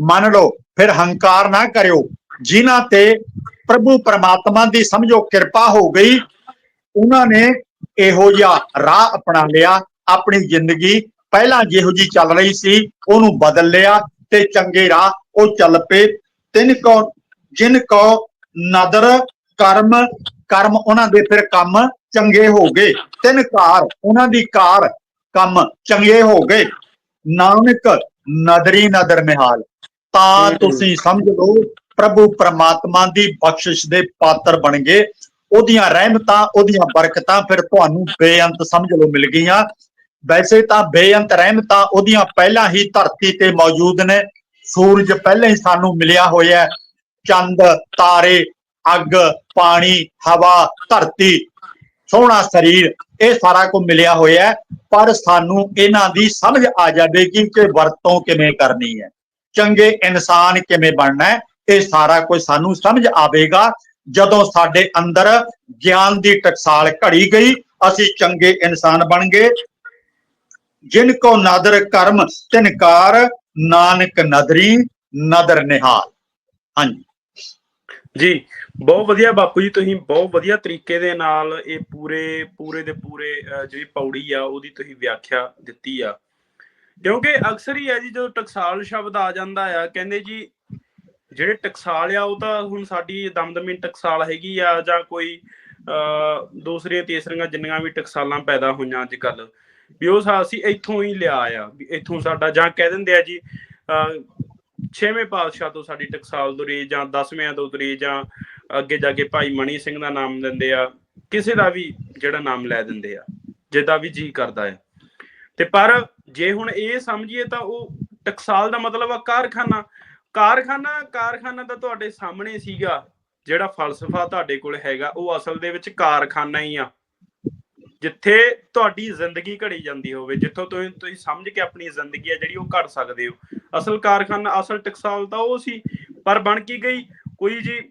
ਮੰਨ ਲਓ, ਫਿਰ ਹੰਕਾਰ ਨਾ ਕਰਿਓ। ਜਿਨ੍ਹਾਂ ਤੇ ਪ੍ਰਭੂ ਪਰਮਾਤਮਾ ਦੀ ਸਮਝੋ ਕਿਰਪਾ ਹੋ ਗਈ, ਉਹਨਾਂ ਨੇ ਇਹੋ ਜਿਹਾ ਰਾਹ ਅਪਣਾ ਲਿਆ ਆਪਣੀ ਜ਼ਿੰਦਗੀ ਪਹਿਲਾਂ ਜਿਹੋ ਜੀ ਚੱਲ ਰਹੀ ਸੀ ਉਹਨੂੰ ਬਦਲ ਲਿਆ ਤੇ ਚੰਗੇ ਰਾਹ ਉਹ ਚੱਲ ਪਏ। ਤਿੰਨ ਕੋ ਜਿਨ ਕੋ ਨਦਰ ਕਰਮ ਕਰਮ ਉਹਨਾਂ ਦੇ ਫਿਰ ਕੰਮ ਚੰਗੇ ਹੋ ਗਏ। ਤਿੰਨ ਕਾਰ ਉਹਨਾਂ ਦੀ ਕਾਰ ਕੰਮ ਚੰਗੇ ਹੋ ਗਏ। ਨਾਨਕ ਨਦਰੀ ਨਦਰ ਨਿਹਾਲ। ਤਾਂ। ਤੁਸੀਂ ਸਮਝ ਲਓ ਪ੍ਰਭੂ ਪਰਮਾਤਮਾ ਦੀ ਬਖਸ਼ਿਸ਼ ਦੇ ਪਾਤਰ ਬਣ ਗਏ। ਉਹਦੀਆਂ ਰਹਿਮਤਾਂ, ਉਹਦੀਆਂ ਬਰਕਤਾਂ ਫਿਰ ਤੁਹਾਨੂੰ ਬੇਅੰਤ ਸਮਝ ਲਓ ਮਿਲ ਗਈਆਂ। ਵੈਸੇ ਤਾਂ ਬੇਅੰਤ ਰਹਿਮਤਾਂ ਉਹਦੀਆਂ ਪਹਿਲਾਂ ਹੀ ਧਰਤੀ ਤੇ ਮੌਜੂਦ ਨੇ। ਸੂਰਜ ਪਹਿਲਾਂ ਹੀ ਸਾਨੂੰ ਮਿਲਿਆ ਹੋਇਆ ਹੈ। ਚੰਦ, ਤਾਰੇ, ਅੱਗ, ਪਾਣੀ, ਹਵਾ, ਧਰਤੀ, ਸੋਹਣਾ ਸਰੀਰ, ਇਹ ਸਾਰਾ ਕੁਝ ਮਿਲਿਆ ਹੋਇਆ ਪਰ ਸਾਨੂੰ ਇਹਨਾਂ ਦੀ ਸਮਝ ਆ ਜਾਵੇਗੀ ਕਿ ਵਰਤੋਂ ਕਿਵੇਂ ਕਰਨੀ ਹੈ। ਚੰਗੇ ਇਨਸਾਨ ਕਿਵੇਂ ਬਣਨਾ ਹੈ, ਇਹ ਸਾਰਾ ਕੁਝ ਸਾਨੂੰ ਸਮਝ ਆਵੇਗਾ। ਜਦੋਂ ਸਾਡੇ ਅੰਦਰ ਗਿਆਨ ਦੀ ਟਕਸਾਲ ਘੜੀ ਗਈ ਅਸੀਂ ਚੰਗੇ ਇਨਸਾਨ ਬਣ ਗਏ। ਜਿਨ ਕੋ ਨਦਰ ਕਰਮ ਤਿਨਕਾਰ ਨਾਨਕ ਨਦਰੀ ਨਦਰ ਨਿਹਾਲ। ਹਾਂਜੀ। ਜੀ ਬਹੁਤ ਵਧੀਆ ਬਾਪੂ ਜੀ ਤੁਸੀਂ ਬਹੁਤ ਵਧੀਆ ਤਰੀਕੇ ਦੇ ਨਾਲ ਇਹ ਪੂਰੇ ਪੂਰੇ ਦੇ ਪੂਰੇ ਅਹ, ਜਿਹੜੀ ਪੌੜੀ ਆ ਉਹਦੀ ਤੁਸੀਂ ਵਿਆਖਿਆ ਦਿੱਤੀ ਆ। ਕਿਉਂਕਿ ਅਕਸਰ ਹੀ ਹੈ ਜੀ ਜਦੋਂ ਟਕਸਾਲ ਸ਼ਬਦ ਆ ਜਾਂਦਾ ਆ ਕਹਿੰਦੇ ਜੀ ਜਿਹੜੇ ਟਕਸਾਲ ਆ, ਉਹ ਤਾਂ ਹੁਣ ਸਾਡੀ ਦਮਦਮੀ ਟਕਸਾਲ ਹੈਗੀ ਆ ਜਾਂ ਕੋਈ ਦੂਸਰੀਆਂ, ਤੀਸਰੀਆਂ ਜਿੰਨੀਆਂ ਵੀ ਟਕਸਾਲਾਂ ਪੈਦਾ ਹੋਈਆਂ ਅੱਜ ਕੱਲ ਵੀ ਉਹ ਅਸੀਂ ਇੱਥੋਂ ਹੀ ਲਿਆ ਆ, ਵੀ ਇੱਥੋਂ ਸਾਡਾ, ਜਾਂ ਕਹਿ ਦਿੰਦੇ ਆ ਜੀ ਛੇਵੇਂ ਪਾਤਸ਼ਾਹ ਤੋਂ ਸਾਡੀ ਟਕਸਾਲ ਤੁਰੀ, ਜਾਂ 10ਵੇਂ ਤੋਂ ਤੁਰੀ, ਜਾਂ ਅੱਗੇ ਜਾ ਕੇ ਭਾਈ ਮਣੀ ਸਿੰਘ ਦਾ ਨਾਮ ਦਿੰਦੇ ਆ, ਕਿਸੇ ਦਾ ਵੀ ਜਿਹੜਾ ਨਾਮ ਲੈ ਦਿੰਦੇ ਆ ਜਿੱਦਾਂ ਵੀ ਜੀ ਕਰਦਾ ਹੈ ਤੇ ਪਰ ਜੇ ਹੁਣ ਇਹ ਸਮਝੀਏ ਤਾਂ ਉਹ ਟਕਸਾਲ ਦਾ ਮਤਲਬ ਆ ਕਾਰਖਾਨਾ ਕਾਰਖਾਨਾ ਕਾਰਖਾਨਾ ਤਾਂ ਤੁਹਾਡੇ ਸਾਹਮਣੇ ਸੀਗਾ, ਜਿਹੜਾ ਫਲਸਫਾ ਤੁਹਾਡੇ ਕੋਲ ਹੈਗਾ, ਉਹ ਅਸਲ ਦੇ ਵਿੱਚ ਕਾਰਖਾਨਾ ਹੀ ਆ। ਜਿੱਥੇ ਤੁਹਾਡੀ ਜ਼ਿੰਦਗੀ ਘੜੀ ਜਾਂਦੀ ਹੋਵੇ, ਜਿੱਥੋਂ ਤੁਸੀਂ ਤੁਸੀਂ ਸਮਝ ਕੇ ਆਪਣੀ ਜ਼ਿੰਦਗੀ ਆ ਜਿਹੜੀ ਉਹ ਘੜ ਸਕਦੇ ਹੋ। ਅਸਲ ਕਾਰਖਾਨਾ, ਅਸਲ ਟਕਸਾਲ ਤਾਂ ਉਹ ਸੀ, ਪਰ ਬਣ ਕੀ ਗਈ, ਕੋਈ ਜੀ,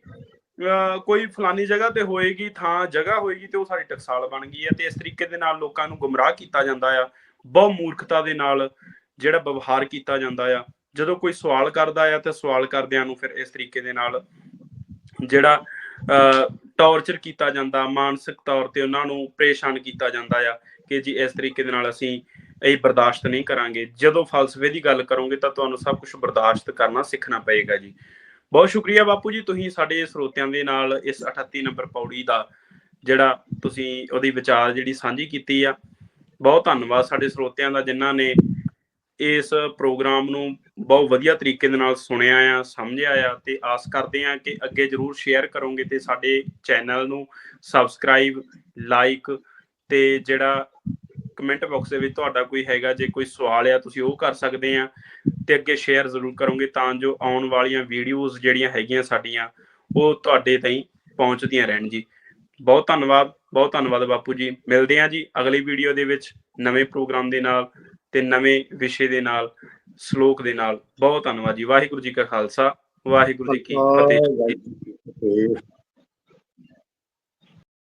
ਅਹ, ਕੋਈ ਫਲਾਨੀ ਜਗ੍ਹਾ ਤੇ ਹੋਏਗੀ, ਥਾਂ, ਜਗ੍ਹਾ ਹੋਏਗੀ ਤੇ ਉਹ ਸਾਡੀ ਟਕਸਾਲ ਬਣ ਗਈ ਹੈ ਤੇ ਇਸ ਤਰੀਕੇ ਦੇ ਨਾਲ ਲੋਕਾਂ ਨੂੰ ਗੁੰਮਰਾਹ ਕੀਤਾ ਜਾਂਦਾ ਆ ਬਹੁਤ ਮੂਰਖਤਾ ਦੇ ਨਾਲ ਜਿਹੜਾ ਵਿਵਹਾਰ ਕੀਤਾ ਜਾਂਦਾ ਆ। ਜਦੋਂ ਕੋਈ ਸਵਾਲ ਕਰਦਾ ਆ ਤੇ ਸਵਾਲ ਕਰਦਿਆਂ ਨੂੰ ਫਿਰ ਇਸ ਤਰੀਕੇ ਦੇ ਨਾਲ ਜਿਹੜਾ ਟੌਰਚਰ ਕੀਤਾ ਜਾਂਦਾ, ਮਾਨਸਿਕ ਤੌਰ ਤੇ ਉਹਨਾਂ ਨੂੰ ਪਰੇਸ਼ਾਨ ਕੀਤਾ ਜਾਂਦਾ ਆ ਕਿ ਜੀ ਇਸ ਤਰੀਕੇ ਦੇ ਨਾਲ ਅਸੀਂ ਇਹ ਬਰਦਾਸ਼ਤ ਨਹੀਂ ਕਰਾਂਗੇ। ਜਦੋਂ ਫਲਸਫੇ ਦੀ ਗੱਲ ਕਰੋਗੇ ਤਾਂ ਤੁਹਾਨੂੰ ਸਭ ਕੁਝ ਬਰਦਾਸ਼ਤ ਕਰਨਾ ਸਿੱਖਣਾ ਪਏਗਾ ਜੀ। ਬਹੁਤ ਸ਼ੁਕਰੀਆ ਬਾਪੂ ਜੀ, ਤੁਸੀਂ ਸਾਡੇ ਸਰੋਤਿਆਂ ਦੇ ਨਾਲ ਇਸ 38 ਨੰਬਰ ਪੌੜੀ ਦਾ ਜਿਹੜਾ ਤੁਸੀਂ ਉਹਦੀ ਵਿਚਾਰ ਜਿਹੜੀ ਸਾਂਝੀ ਕੀਤੀ ਆ। ਬਹੁਤ ਧੰਨਵਾਦ ਸਾਡੇ ਸਰੋਤਿਆਂ ਦਾ ਜਿਨ੍ਹਾਂ ਨੇ ਇਸ ਪ੍ਰੋਗਰਾਮ ਨੂੰ ਬਹੁਤ ਵਧੀਆ ਤਰੀਕੇ ਦੇ ਨਾਲ ਸੁਣਿਆ ਆ, ਸਮਝਿਆ ਆ ਤੇ ਆਸ ਕਰਦੇ ਆ ਕਿ ਅੱਗੇ ਜਰੂਰ ਸ਼ੇਅਰ ਕਰੋਗੇ ਤੇ ਸਾਡੇ ਚੈਨਲ ਨੂੰ ਸਬਸਕ੍ਰਾਈਬ ਲਾਈਕ ਤੇ ਜਿਹੜਾ ਕਮੈਂਟ ਬਾਕਸ ਦੇ ਵਿੱਚ ਤੁਹਾਡਾ ਕੋਈ ਹੈਗਾ, ਜੇ ਕੋਈ ਸਵਾਲ ਆ ਤੁਸੀਂ ਉਹ ਕਰ ਸਕਦੇ ਆ ਤੇ ਅੱਗੇ ਸ਼ੇਅਰ ਜ਼ਰੂਰ ਕਰੋਗੇ ਤਾਂ ਜੋ ਆਉਣ ਵਾਲੀਆਂ ਵੀਡੀਓਜ਼ ਜਿਹੜੀਆਂ ਹੈਗੀਆਂ ਸਾਡੀਆਂ, ਉਹ ਤੁਹਾਡੇ ਤਾਈਂ ਪਹੁੰਚਦੀਆਂ ਰਹਿਣ ਜੀ। ਬਹੁਤ ਧੰਨਵਾਦ ਬਹੁਤ ਧੰਨਵਾਦ ਬਾਪੂ ਜੀ। ਮਿਲਦੇ ਆ ਜੀ ਅਗਲੀ ਵੀਡੀਓ ਦੇ ਵਿੱਚ ਨਵੇਂ ਪ੍ਰੋਗਰਾਮ ਦੇ ਨਾਲ। ਤੇ ਨਵੇਂ ਵਿਸ਼ੇ ਦੇ ਨਾਲ ਸ਼ਲੋਕ ਦੇ ਨਾਲ। ਬਹੁਤ ਧੰਨਵਾਦ ਜੀ। ਵਾਹਿਗੁਰੂ ਜੀ ਕਾ ਖਾਲਸਾ। ਵਾਹਿਗੁਰੂ ਜੀ ਕੀ ਫਤਿਹ।